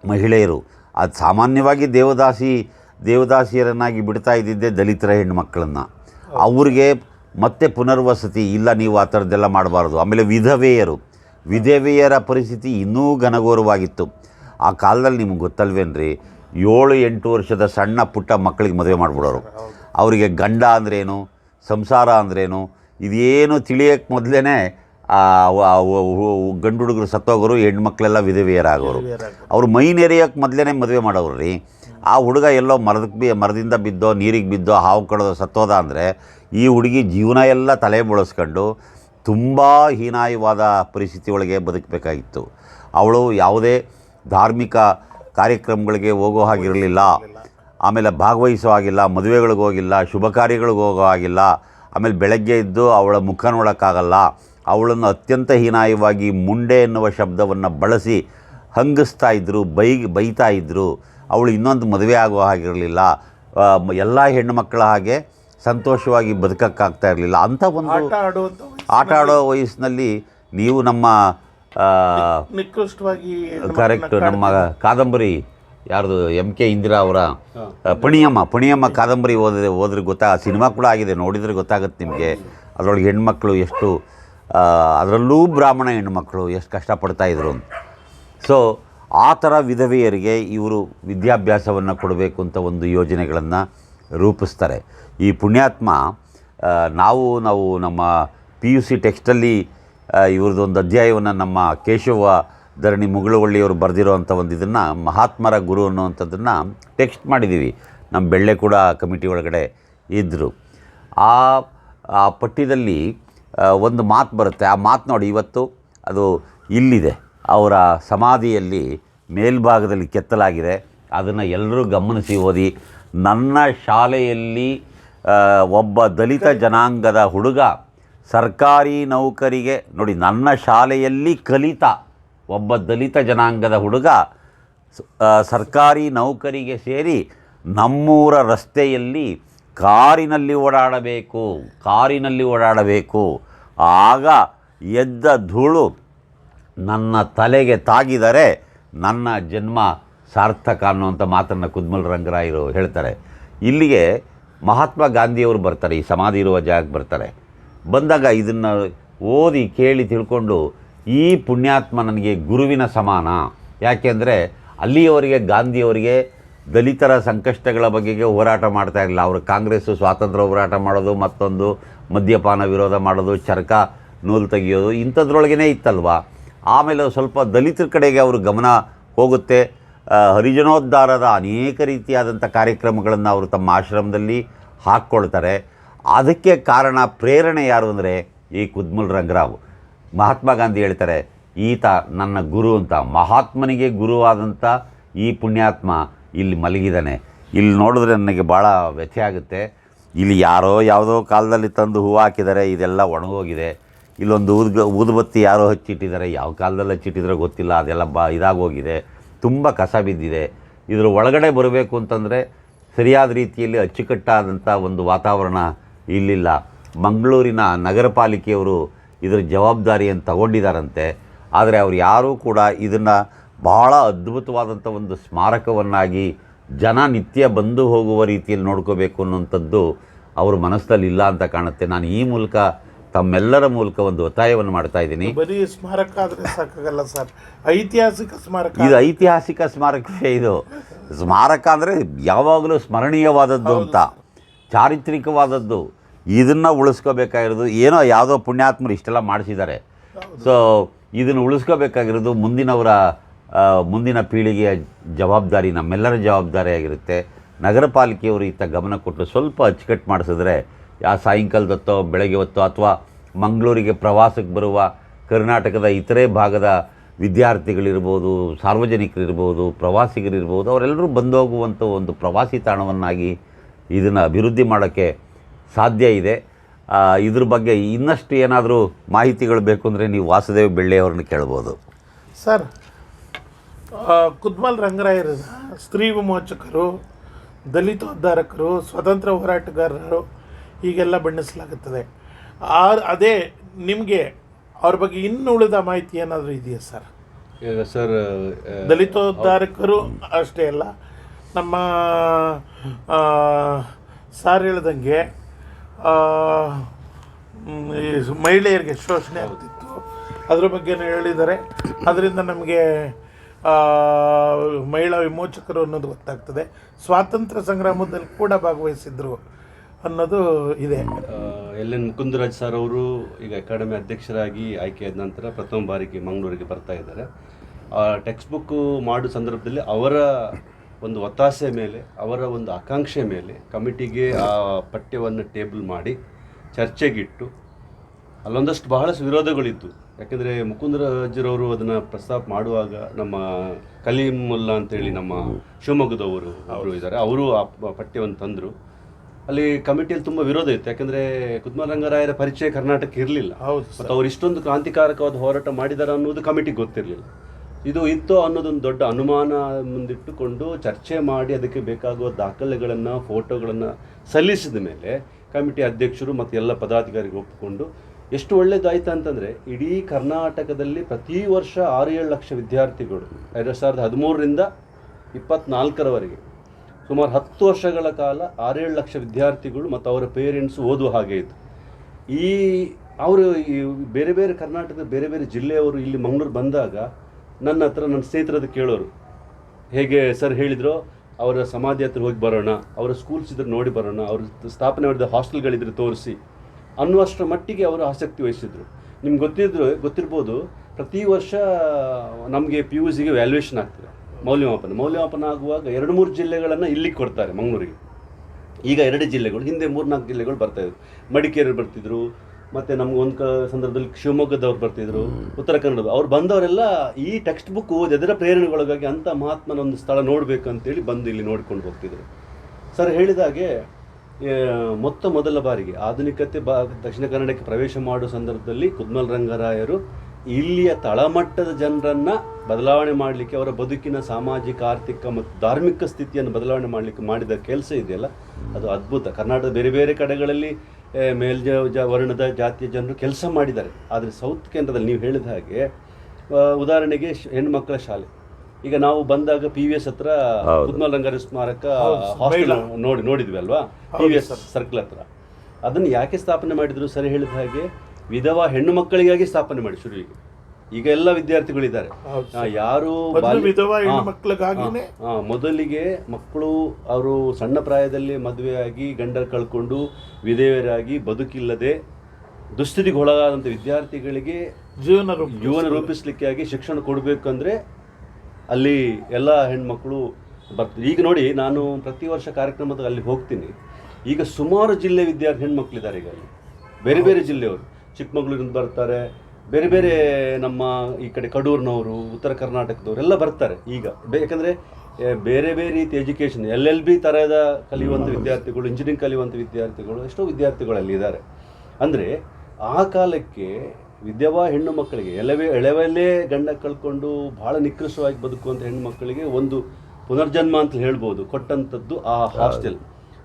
ಮಹಿಳೆಯರು, ಅದು ಸಾಮಾನ್ಯವಾಗಿ ದೇವದಾಸಿ, ದೇವದಾಸಿಯರನ್ನಾಗಿ ಬಿಡ್ತಾ ಇದ್ದಿದ್ದೆ ದಲಿತರ ಹೆಣ್ಣುಮಕ್ಕಳನ್ನು. ಅವ್ರಿಗೆ ಮತ್ತೆ ಪುನರ್ವಸತಿ, ಇಲ್ಲ ನೀವು ಆ ಥರದ್ದೆಲ್ಲ ಮಾಡಬಾರ್ದು. ಆಮೇಲೆ ವಿಧವೆಯರು, ವಿಧವೆಯರ ಪರಿಸ್ಥಿತಿ ಇನ್ನೂ ಘನಘೋರವಾಗಿತ್ತು. ಆ ಕಾಲದಲ್ಲಿ ನಿಮ್ಗೆ ಗೊತ್ತಲ್ವೇನ್ರಿ? ಏಳು ಎಂಟು ವರ್ಷದ ಸಣ್ಣ ಪುಟ್ಟ ಮಕ್ಕಳಿಗೆ ಮದುವೆ ಮಾಡಿಬಿಡೋರು. ಅವರಿಗೆ ಗಂಡ ಅಂದ್ರೇನು ಸಂಸಾರ ಅಂದ್ರೇನು ಇದೇನು ತಿಳಿಯೋಕ್ಕೆ ಮೊದಲೇ ಗಂಡು ಹುಡುಗರು ಸತ್ತೋಗೋರು ಹೆಣ್ಮಕ್ಳೆಲ್ಲ ವಿಧವೆಯರಾಗೋರು. ಅವರು ಮೈ ನೆರೆಯೋಕ್ಕೆ ಮೊದಲೇ ಮದುವೆ ಮಾಡೋರು ರೀ ಆ ಹುಡುಗ ಎಲ್ಲೋ ಮರದಕ್ಕೆ ಬಿ ಮರದಿಂದ ಬಿದ್ದೋ ನೀರಿಗೆ ಬಿದ್ದೋ ಹಾವು ಕಡೋದು ಸತ್ತೋದ ಅಂದರೆ ಈ ಹುಡುಗಿ ಜೀವನ ಎಲ್ಲ ತಲೆ ಬಳಸ್ಕೊಂಡು ತುಂಬ ಹೀನಾಯವಾದ ಪರಿಸ್ಥಿತಿ ಒಳಗೆ ಬದುಕಬೇಕಾಗಿತ್ತು. ಅವಳು ಯಾವುದೇ ಧಾರ್ಮಿಕ ಕಾರ್ಯಕ್ರಮಗಳಿಗೆ ಹೋಗೋ ಹಾಗಿರಲಿಲ್ಲ. ಆಮೇಲೆ ಭಾಗವಹಿಸೋ ಹಾಗಿಲ್ಲ ಮದುವೆಗಳಿಗೆ ಹೋಗಿಲ್ಲ ಶುಭ ಕಾರ್ಯಗಳಿಗೆ ಹೋಗೋ ಹಾಗಿಲ್ಲ. ಆಮೇಲೆ ಬೆಳಗ್ಗೆ ಎದ್ದು ಅವಳ ಮುಖ ನೋಡೋಕ್ಕಾಗಲ್ಲ. ಅವಳನ್ನು ಅತ್ಯಂತ ಹೀನಾಯವಾಗಿ ಮುಂಡೆ ಎನ್ನುವ ಶಬ್ದವನ್ನು ಬಳಸಿ ಹಂಗಿಸ್ತಾ ಇದ್ದರು ಬೈ ಬೈತಾ ಇದ್ದರು ಅವಳು ಇನ್ನೊಂದು ಮದುವೆ ಆಗೋ ಹಾಗಿರಲಿಲ್ಲ. ಎಲ್ಲ ಹೆಣ್ಣುಮಕ್ಕಳ ಹಾಗೆ ಸಂತೋಷವಾಗಿ ಬದುಕೋಕ್ಕಾಗ್ತಾ ಇರಲಿಲ್ಲ. ಅಂಥ ಒಂದು ಆಟ ಆಡೋ ವಯಸ್ಸಿನಲ್ಲಿ ನೀವು ನಮ್ಮ ನಿಕೃಷ್ಟವಾಗಿ ಕರೆಕ್ಟ್ ನಮ್ಮ ಕಾದಂಬರಿ ಯಾರ್ದು ಎಂ ಕೆ ಇಂದಿರಾ ಅವರ ಪುಣಿಯಮ್ಮ ಪಣಿಯಮ್ಮ ಕಾದಂಬರಿ ಓದಿದ್ರೆ ಓದ್ರೆ ಗೊತ್ತಾ? ಸಿನಿಮಾ ಕೂಡ ಆಗಿದೆ ನೋಡಿದರೆ ಗೊತ್ತಾಗುತ್ತೆ ನಿಮಗೆ. ಅದರೊಳಗೆ ಹೆಣ್ಮಕ್ಳು ಎಷ್ಟು ಅದರಲ್ಲೂ ಬ್ರಾಹ್ಮಣ ಹೆಣ್ಮಕ್ಳು ಎಷ್ಟು ಕಷ್ಟಪಡ್ತಾ ಇದ್ರು. ಅಂತ ಸೊ ಆ ಥರ ವಿಧವೆಯರಿಗೆ ಇವರು ವಿದ್ಯಾಭ್ಯಾಸವನ್ನು ಕೊಡಬೇಕು ಅಂತ ಒಂದು ಯೋಜನೆಗಳನ್ನು ರೂಪಿಸ್ತಾರೆ. ಈ ಪುಣ್ಯಾತ್ಮ ನಾವು ನಾವು ನಮ್ಮ ಪಿ ಯು ಸಿ ಟೆಕ್ಸ್ಟಲ್ಲಿ ಇವ್ರದ್ದು ಒಂದು ಅಧ್ಯಾಯವನ್ನು ನಮ್ಮ ಕೇಶವ ಧರಣಿ ಮುಗುಳುವಳ್ಳಿಯವರು ಬರೆದಿರೋವಂಥ ಒಂದು ಇದನ್ನು ಮಹಾತ್ಮರ ಗುರು ಅನ್ನುವಂಥದ್ದನ್ನು ಟೆಕ್ಸ್ಟ್ ಮಾಡಿದ್ದೀವಿ ನಮ್ಮ ಬೆಳ್ಳೆ ಕೂಡ ಕಮಿಟಿ ಒಳಗಡೆ ಇದ್ದರು ಆ ಆ ಪಠ್ಯದಲ್ಲಿ ಒಂದು ಮಾತು ಬರುತ್ತೆ. ಆ ಮಾತು ನೋಡಿ ಇವತ್ತು ಅದು ಇಲ್ಲಿದೆ. ಅವರ ಸಮಾಧಿಯಲ್ಲಿ ಮೇಲ್ಭಾಗದಲ್ಲಿ ಕೆತ್ತಲಾಗಿದೆ. ಅದನ್ನು ಎಲ್ಲರೂ ಗಮನಿಸಿ ಓದಿ. ನನ್ನ ಶಾಲೆಯಲ್ಲಿ ಒಬ್ಬ ದಲಿತ ಜನಾಂಗದ ಹುಡುಗ ಸರ್ಕಾರಿ ನೌಕರಿಗೆ, ನೋಡಿ ನನ್ನ ಶಾಲೆಯಲ್ಲಿ ಕಲಿತ ಒಬ್ಬ ದಲಿತ ಜನಾಂಗದ ಹುಡುಗ ಸರ್ಕಾರಿ ನೌಕರಿಗೆ ಸೇರಿ ನಮ್ಮೂರ ರಸ್ತೆಯಲ್ಲಿ ಕಾರಿನಲ್ಲಿ ಓಡಾಡಬೇಕು ಕಾರಿನಲ್ಲಿ ಓಡಾಡಬೇಕು. ಆಗ ಎದ್ದ ಧೂಳು ನನ್ನ ತಲೆಗೆ ತಾಗಿದರೆ ನನ್ನ ಜನ್ಮ ಸಾರ್ಥಕ ಅನ್ನುವಂಥ ಮಾತನ್ನು ಕುದ್ಮಲ್ ರಂಗರಾಯರು ಹೇಳ್ತಾರೆ. ಇಲ್ಲಿಗೆ ಮಹಾತ್ಮ ಗಾಂಧಿಯವರು ಬರ್ತಾರೆ, ಈ ಸಮಾಧಿ ಇರುವ ಜಾಗಕ್ಕೆ ಬರ್ತಾರೆ. ಬಂದಾಗ ಇದನ್ನು ಓದಿ ಕೇಳಿ ತಿಳ್ಕೊಂಡು ಈ ಪುಣ್ಯಾತ್ಮ ನನಗೆ ಗುರುವಿನ ಸಮಾನ. ಯಾಕೆಂದರೆ ಅಲ್ಲಿಯವರೆಗೆ, ಗಾಂಧಿಯವರಿಗೆ ದಲಿತರ ಸಂಕಷ್ಟಗಳ ಬಗೆಗೆ ಹೋರಾಟ ಮಾಡ್ತಾ ಇರಲಿಲ್ಲ. ಅವರು ಕಾಂಗ್ರೆಸ್ಸು ಸ್ವಾತಂತ್ರ್ಯ ಹೋರಾಟ ಮಾಡೋದು, ಮತ್ತೊಂದು ಮದ್ಯಪಾನ ವಿರೋಧ ಮಾಡೋದು, ಚರಕ ನೂಲು ತೆಗೆಯೋದು ಇಂಥದ್ರೊಳಗೇ ಇತ್ತಲ್ವ? ಆಮೇಲೆ ಸ್ವಲ್ಪ ದಲಿತರ ಕಡೆಗೆ ಅವರು ಗಮನ ಹೋಗುತ್ತೆ. ಹರಿಜನೋದ್ಧಾರದ ಅನೇಕ ರೀತಿಯಾದಂಥ ಕಾರ್ಯಕ್ರಮಗಳನ್ನು ಅವರು ತಮ್ಮ ಆಶ್ರಮದಲ್ಲಿ ಹಾಕ್ಕೊಳ್ತಾರೆ. ಅದಕ್ಕೆ ಕಾರಣ ಪ್ರೇರಣೆ ಯಾರು ಅಂದರೆ ಈ ಕುದ್ಮುಲ್ ರಂಗರಾವ್. ಮಹಾತ್ಮ ಗಾಂಧಿ ಹೇಳ್ತಾರೆ, ಈತ ನನ್ನ ಗುರು ಅಂತ, ಮಹಾತ್ಮನಿಗೆ ಗುರುವಾದಂಥ ಈ ಪುಣ್ಯಾತ್ಮ ಇಲ್ಲಿ ಮಲಗಿದ್ದಾನೆ. ಇಲ್ಲಿ ನೋಡಿದ್ರೆ ನನಗೆ ಭಾಳ ವ್ಯಥೆ ಆಗುತ್ತೆ. ಇಲ್ಲಿ ಯಾರೋ ಯಾವುದೋ ಕಾಲದಲ್ಲಿ ತಂದು ಹೂವು ಹಾಕಿದ್ದಾರೆ, ಇದೆಲ್ಲ ಒಣಗೋಗಿದೆ. ಇಲ್ಲೊಂದು ಊದ್ಗ ಊದುಬತ್ತಿ ಯಾರೋ ಹಚ್ಚಿಟ್ಟಿದ್ದಾರೆ, ಯಾವ ಕಾಲದಲ್ಲಿ ಹಚ್ಚಿಟ್ಟಿದ್ರೆ ಗೊತ್ತಿಲ್ಲ, ಅದೆಲ್ಲ ಬಾ, ಇದಾಗೋಗಿದೆ. ತುಂಬ ಕಸ ಬಿದ್ದಿದೆ. ಇದರ ಒಳಗಡೆ ಬರಬೇಕು ಅಂತಂದರೆ, ಸರಿಯಾದ ರೀತಿಯಲ್ಲಿ ಅಚ್ಚುಕಟ್ಟಾದಂಥ ಒಂದು ವಾತಾವರಣ ಇಲ್ಲಿಲ್ಲ. ಮಂಗಳೂರಿನ ನಗರ ಪಾಲಿಕೆಯವರು ಇದರ ಜವಾಬ್ದಾರಿಯನ್ನು ತಗೊಂಡಿದ್ದಾರಂತೆ ಆದರೆ ಅವರು ಯಾರೂ ಕೂಡ ಇದನ್ನು ಬಹಳ ಅದ್ಭುತವಾದಂಥ ಒಂದು ಸ್ಮಾರಕವನ್ನಾಗಿ ಜನ ನಿತ್ಯ ಬಂದು ಹೋಗುವ ರೀತಿಯಲ್ಲಿ ನೋಡ್ಕೋಬೇಕು ಅನ್ನುವಂಥದ್ದು ಅವ್ರ ಮನಸ್ಸಲ್ಲಿ ಇಲ್ಲ ಅಂತ ಕಾಣುತ್ತೆ. ನಾನು ಈ ಮೂಲಕ ತಮ್ಮೆಲ್ಲರ ಮೂಲಕ ಒಂದು ಒತ್ತಾಯವನ್ನು ಮಾಡ್ತಾ ಇದ್ದೀನಿ. ಬರೀ ಸ್ಮಾರಕ ಆದರೆ ಸಾಕಾಗಲ್ಲ ಸರ್. ಐತಿಹಾಸಿಕ ಸ್ಮಾರಕ ಇದು ಐತಿಹಾಸಿಕ ಸ್ಮಾರಕವೇ ಇದು. ಸ್ಮಾರಕ ಅಂದರೆ ಯಾವಾಗಲೂ ಸ್ಮರಣೀಯವಾದದ್ದು ಅಂತ. ಚಾರಿತ್ರಿಕವಾದದ್ದು. ಇದನ್ನು ಉಳಿಸ್ಕೋಬೇಕಾಗಿರೋದು ಏನೋ ಯಾವುದೋ ಪುಣ್ಯಾತ್ಮರು ಇಷ್ಟೆಲ್ಲ ಮಾಡಿಸಿದ್ದಾರೆ. ಸೊ ಇದನ್ನು ಉಳಿಸ್ಕೋಬೇಕಾಗಿರೋದು ಮುಂದಿನವರ ಮುಂದಿನ ಪೀಳಿಗೆಯ ಜವಾಬ್ದಾರಿ, ನಮ್ಮೆಲ್ಲರ ಜವಾಬ್ದಾರಿಯಾಗಿರುತ್ತೆ ನಗರ ಪಾಲಿಕೆಯವರು ಇತ್ತ ಗಮನ ಕೊಟ್ಟು ಸ್ವಲ್ಪ ಅಚ್ಚುಕಟ್ಟು ಮಾಡಿಸಿದ್ರೆ ಯಾ ಸಾಯಂಕಾಲದತ್ತೋ ಬೆಳಗ್ಗೆ ಹೊತ್ತೋ, ಅಥವಾ ಮಂಗಳೂರಿಗೆ ಪ್ರವಾಸಕ್ಕೆ ಬರುವ ಕರ್ನಾಟಕದ ಇತರೆ ಭಾಗದ ವಿದ್ಯಾರ್ಥಿಗಳಿರ್ಬೋದು, ಸಾರ್ವಜನಿಕರಿರ್ಬೋದು, ಪ್ರವಾಸಿಗರಿರ್ಬೋದು, ಅವರೆಲ್ಲರೂ ಬಂದೋಗುವಂಥ ಒಂದು ಪ್ರವಾಸಿ ತಾಣವನ್ನಾಗಿ ಇದನ್ನು ಅಭಿವೃದ್ಧಿ ಮಾಡೋಕ್ಕೆ ಸಾಧ್ಯ ಇದೆ. ಇದ್ರ ಬಗ್ಗೆ ಇನ್ನಷ್ಟು ಏನಾದರೂ ಮಾಹಿತಿಗಳು ಬೇಕು ಅಂದರೆ ನೀವು ವಾಸುದೇವ್ ಬೆಳ್ಳೆಯವ್ರನ್ನ ಕೇಳ್ಬೋದು. ಸರ್ ಕುದ್ಮಲ್ ರಂಗರಾಯರ ಸ್ತ್ರೀ ವಿಮೋಚಕರು ದಲಿತೋದ್ಧಾರಕರು ಸ್ವತಂತ್ರ ಹೋರಾಟಗಾರರು ಹೀಗೆಲ್ಲ ಬಣ್ಣಿಸಲಾಗುತ್ತದೆ. ಆ ಅದೇ ನಿಮಗೆ ಅವ್ರ ಬಗ್ಗೆ ಇನ್ನು ಉಳಿದ ಮಾಹಿತಿ ಏನಾದರೂ ಇದೆಯಾ ಸರ್? ಈಗ ಸರ್ ದಲಿತೋದ್ಧಾರಕರು ಅಷ್ಟೇ ಅಲ್ಲ ನಮ್ಮ ಸಾರ್ ಹೇಳ್ದಂಗೆ ಈ ಮಹಿಳೆಯರಿಗೆ ಶೋಷಣೆ ಆಗ್ತಿತ್ತು ಅದ್ರ ಬಗ್ಗೆನೂ ಹೇಳಿದ್ದಾರೆ. ಅದರಿಂದ ನಮಗೆ ಮಹಿಳಾ ವಿಮೋಚಕರು ಅನ್ನೋದು ಗೊತ್ತಾಗ್ತದೆ. ಸ್ವಾತಂತ್ರ್ಯ ಸಂಗ್ರಾಮದಲ್ಲಿ ಕೂಡ ಭಾಗವಹಿಸಿದ್ರು ಅನ್ನೋದು ಇದೆ. ಎಲ್ ಎನ್ ಮುಕುಂದರಾಜ್ ಸರ್ ಅವರು ಈಗ ಅಕಾಡೆಮಿ ಅಧ್ಯಕ್ಷರಾಗಿ ಆಯ್ಕೆಯಾದ ನಂತರ ಪ್ರಥಮ ಬಾರಿಗೆ ಮಂಗಳೂರಿಗೆ ಬರ್ತಾ ಇದ್ದಾರೆ. ಟೆಕ್ಸ್ಟ್ ಬುಕ್ ಮಾಡೋ ಸಂದರ್ಭದಲ್ಲಿ ಅವರ ಒಂದು ಒತ್ತಾಸೆ ಮೇಲೆ ಅವರ ಒಂದು ಆಕಾಂಕ್ಷೆ ಮೇಲೆ ಕಮಿಟಿಗೆ ಆ ಪಠ್ಯವನ್ನು ಟೇಬಲ್ ಮಾಡಿ ಚರ್ಚೆಗಿಟ್ಟು ಅಲ್ಲೊಂದಷ್ಟು ಬಹಳಷ್ಟು ವಿರೋಧಗಳಿತ್ತು ಯಾಕೆಂದರೆ ಮುಕುಂದರಾಜರವರು ಅದನ್ನು ಪ್ರಸ್ತಾಪ ಮಾಡುವಾಗ ನಮ್ಮ ಕಲೀಮುಲ್ಲಾ ಅಂತೇಳಿ ನಮ್ಮ ಶಿವಮೊಗ್ಗದವರು ಅವರು ಇದ್ದಾರೆ. ಅವರು ಆ ಪಠ್ಯವನ್ನು ತಂದರು. ಅಲ್ಲಿ ಕಮಿಟಿಯಲ್ಲಿ ತುಂಬ ವಿರೋಧ ಇತ್ತು. ಯಾಕೆಂದರೆ ಕುದ್ಮರಂಗರಾಯರ ಪರಿಚಯ ಕರ್ನಾಟಕ ಇರಲಿಲ್ಲ. ಹೌದು ಮತ್ತು ಅವ್ರು ಇಷ್ಟೊಂದು ಕ್ರಾಂತಿಕಾರಕವಾದ ಹೋರಾಟ ಮಾಡಿದ್ದಾರೆ ಅನ್ನೋದು ಕಮಿಟಿಗೆ ಗೊತ್ತಿರಲಿಲ್ಲ. ಇದು ಇತ್ತು ಅನ್ನೋದೊಂದು ದೊಡ್ಡ ಅನುಮಾನ ಮುಂದಿಟ್ಟುಕೊಂಡು ಚರ್ಚೆ ಮಾಡಿ ಅದಕ್ಕೆ ಬೇಕಾಗುವ ದಾಖಲೆಗಳನ್ನು, ಫೋಟೋಗಳನ್ನು ಸಲ್ಲಿಸಿದ ಮೇಲೆ ಕಮಿಟಿ ಅಧ್ಯಕ್ಷರು ಮತ್ತು ಎಲ್ಲ ಪದಾಧಿಕಾರಿಗಳು ಒಪ್ಪಿಕೊಂಡು ಎಷ್ಟು ಒಳ್ಳೇದಾಯ್ತು ಅಂತಂದರೆ ಇಡೀ ಕರ್ನಾಟಕದಲ್ಲಿ ಪ್ರತಿ ವರ್ಷ ಆರು ಏಳು ಲಕ್ಷ ವಿದ್ಯಾರ್ಥಿಗಳು ಎರಡು ಸಾವಿರದ ಹದಿಮೂರರಿಂದ ಇಪ್ಪತ್ನಾಲ್ಕರವರೆಗೆ ಸುಮಾರು ಹತ್ತು ವರ್ಷಗಳ ಕಾಲ ಆರೇಳು ಲಕ್ಷ ವಿದ್ಯಾರ್ಥಿಗಳು ಮತ್ತು ಅವರ ಪೇರೆಂಟ್ಸ್ ಓದುವ ಹಾಗೆ ಇತ್ತು. ಈ ಅವರು ಈ ಬೇರೆ ಬೇರೆ ಕರ್ನಾಟಕದ ಬೇರೆ ಬೇರೆ ಜಿಲ್ಲೆಯವರು ಇಲ್ಲಿ ಮಂಗಳೂರು ಬಂದಾಗ ನನ್ನ ಹತ್ರ ನನ್ನ ಸ್ನೇಹಿತರದ್ದು ಕೇಳೋರು. ಹೇಗೆ ಸರ್ ಹೇಳಿದ್ರು, ಅವರ ಸಮಾಧಿ ಹತ್ರ ಹೋಗಿ ಬರೋಣ, ಅವರ ಸ್ಕೂಲ್ಸ್ ಇದ್ರೆ ನೋಡಿ ಬರೋಣ, ಅವ್ರ ಸ್ಥಾಪನೆ ಮಾಡಿದ ಹಾಸ್ಟೆಲ್ಗಳಿದ್ರೆ ತೋರಿಸಿ ಅನ್ನುವಷ್ಟರ ಮಟ್ಟಿಗೆ ಅವರು ಆಸಕ್ತಿ ವಹಿಸಿದ್ರು. ನಿಮ್ಗೆ ಗೊತ್ತಿದ್ರು, ಗೊತ್ತಿರ್ಬೋದು, ಪ್ರತಿ ವರ್ಷ ನಮಗೆ ಪಿ ಯು ಸಿಗೆ ವ್ಯಾಲ್ಯೂಯೇಷನ್ ಆಗ್ತದೆ, ಮೌಲ್ಯಮಾಪನ. ಮೌಲ್ಯಮಾಪನ ಆಗುವಾಗ ಎರಡು ಮೂರು ಜಿಲ್ಲೆಗಳನ್ನು ಇಲ್ಲಿಗೆ ಕೊಡ್ತಾರೆ, ಮಂಗಳೂರಿಗೆ. ಈಗ ಎರಡು ಜಿಲ್ಲೆಗಳು, ಹಿಂದೆ ಮೂರ್ನಾಲ್ಕು ಜಿಲ್ಲೆಗಳು ಬರ್ತಾಯಿದ್ರು ಮಡಿಕೇರಿ ಬರ್ತಿದ್ರು ಮತ್ತೆ ನಮ್ಗೆ ಒಂದು ಸಂದರ್ಭದಲ್ಲಿ ಶಿವಮೊಗ್ಗದವ್ರು ಬರ್ತಿದ್ರು, ಉತ್ತರ ಕನ್ನಡದ ಅವ್ರು ಬಂದವರೆಲ್ಲ ಈ ಟೆಕ್ಸ್ಟ್ ಬುಕ್ ಓದಿ ಅದರ ಪ್ರೇರಣೆಗೊಳಗಾಗಿ ಅಂಥ ಮಹಾತ್ಮನ ಒಂದು ಸ್ಥಳ ನೋಡಬೇಕು ಅಂತೇಳಿ ಬಂದು ಇಲ್ಲಿ ನೋಡ್ಕೊಂಡು ಹೋಗ್ತಿದ್ರು. ಸರ್ ಹೇಳಿದಾಗೆ ಹಾಗೆ ಮೊತ್ತ ಮೊದಲ ಬಾರಿಗೆ ಆಧುನಿಕತೆ ಬಾ, ದಕ್ಷಿಣ ಕನ್ನಡಕ್ಕೆ ಪ್ರವೇಶ ಮಾಡೋ ಸಂದರ್ಭದಲ್ಲಿ ಕುದ್ಮಲ್ ರಂಗರಾಯರು ಇಲ್ಲಿಯ ತಳಮಟ್ಟದ ಜನರನ್ನು ಬದಲಾವಣೆ ಮಾಡಲಿಕ್ಕೆ ಅವರ ಬದುಕಿನ ಸಾಮಾಜಿಕ ಆರ್ಥಿಕ ಮತ್ತು ಧಾರ್ಮಿಕ ಸ್ಥಿತಿಯನ್ನು ಬದಲಾವಣೆ ಮಾಡಲಿಕ್ಕೆ ಮಾಡಿದ ಕೆಲಸ ಇದೆಯಲ್ಲ ಅದು ಅದ್ಭುತ. ಕರ್ನಾಟಕದ ಬೇರೆ ಬೇರೆ ಕಡೆಗಳಲ್ಲಿ ಮೇಲ್ಜ ಜ ವರ್ಣದ ಜಾತಿಯ ಜನರು ಕೆಲಸ ಮಾಡಿದ್ದಾರೆ. ಆದರೆ ಸೌತ್ ಕೇಂದ್ರದಲ್ಲಿ ನೀವು ಹೇಳಿದ ಹಾಗೆ ಉದಾಹರಣೆಗೆ ಹೆಣ್ಮಕ್ಕಳ ಶಾಲೆ. ಈಗ ನಾವು ಬಂದಾಗ ಪಿ ವಿ ಎಸ್ ಹತ್ರ ಉದ್ಮಲ್ ರಂಗರ ಸ್ಮಾರಕ ಹಾಸ್ಟೆಲ್ ನೋಡಿ ನೋಡಿದ್ವಿ ಅಲ್ವಾ? ಪಿ ವಿ ಎಸ್ ಸರ್ಕಲ್ ಹತ್ರ. ಅದನ್ನು ಯಾಕೆ ಸ್ಥಾಪನೆ ಮಾಡಿದ್ರು? ಸರಿ ಹೇಳಿದ ಹಾಗೆ ವಿಧವಾ ಹೆಣ್ಣು ಮಕ್ಕಳಿಗಾಗಿ ಸ್ಥಾಪನೆ ಮಾಡಿ ಶುರುವಿಗೆ. ಈಗ ಎಲ್ಲ ವಿದ್ಯಾರ್ಥಿಗಳಿದ್ದಾರೆ. ಯಾರು ಮೊದಲಿಗೆ ಮಕ್ಕಳು ಅವರು ಸಣ್ಣ ಪ್ರಾಯದಲ್ಲಿ ಮದುವೆಯಾಗಿ ಗಂಡ ಕಳ್ಕೊಂಡು ವಿಧೇಯರಾಗಿ ಬದುಕಿಲ್ಲದೆ ದುಸ್ಥಿತಿಗೆ ಒಳಗಾದಂಥ ವಿದ್ಯಾರ್ಥಿಗಳಿಗೆ ಜೀವನ ಜೀವನ ರೂಪಿಸಲಿಕ್ಕೆ ಆಗಿ ಶಿಕ್ಷಣ ಕೊಡಬೇಕಂದ್ರೆ ಅಲ್ಲಿ ಎಲ್ಲ ಹೆಣ್ಮಕ್ಳು ಬರ್ತಾರೆ ಈಗ ನೋಡಿ ನಾನು ಪ್ರತಿ ವರ್ಷ ಕಾರ್ಯಕ್ರಮದಲ್ಲಿ ಅಲ್ಲಿ ಹೋಗ್ತೀನಿ. ಈಗ ಸುಮಾರು ಜಿಲ್ಲೆ ವಿದ್ಯಾರ್ಥಿ ಹೆಣ್ಮಕ್ಳಿದ್ದಾರೆ ಈಗ ಅಲ್ಲಿ. ಬೇರೆ ಬೇರೆ ಜಿಲ್ಲೆಯವರು. ಚಿಕ್ಕಮಗಳೂರಿಂದ ಬರ್ತಾರೆ. ಬೇರೆ ಬೇರೆ ನಮ್ಮ ಈ ಕಡೆ ಕಡೂರಿನವರು ಉತ್ತರ ಕರ್ನಾಟಕದವರು ಎಲ್ಲ ಬರ್ತಾರೆ ಈಗ. ಯಾಕಂದರೆ ಬೇರೆ ಬೇರೆ ರೀತಿ ಎಜುಕೇಷನ್ ಎಲ್ ಎಲ್ ಬಿ ಥರದ ಕಲಿಯುವಂಥ ವಿದ್ಯಾರ್ಥಿಗಳು ಇಂಜಿನಿಯರಿಂಗ್ ಕಲಿಯುವಂಥ ವಿದ್ಯಾರ್ಥಿಗಳು ಎಷ್ಟೋ ವಿದ್ಯಾರ್ಥಿಗಳು ಇದ್ದಾರೆ. ಅಂದರೆ ಆ ಕಾಲಕ್ಕೆ ವಿದ್ಯಾವ ಹೆಣ್ಣು ಮಕ್ಕಳಿಗೆ ಎಳವೆ ಎಳೆವಲ್ಲೇ ಗಂಡ ಕಳ್ಕೊಂಡು ಭಾಳ ನಿಕೃಷ್ಟವಾಗಿ ಬದುಕುವಂಥ ಹೆಣ್ಣು ಮಕ್ಕಳಿಗೆ ಒಂದು ಪುನರ್ಜನ್ಮ ಅಂತ ಹೇಳ್ಬೋದು. ಕೊಟ್ಟಂಥದ್ದು ಆ ಹಾಸ್ಟೆಲ್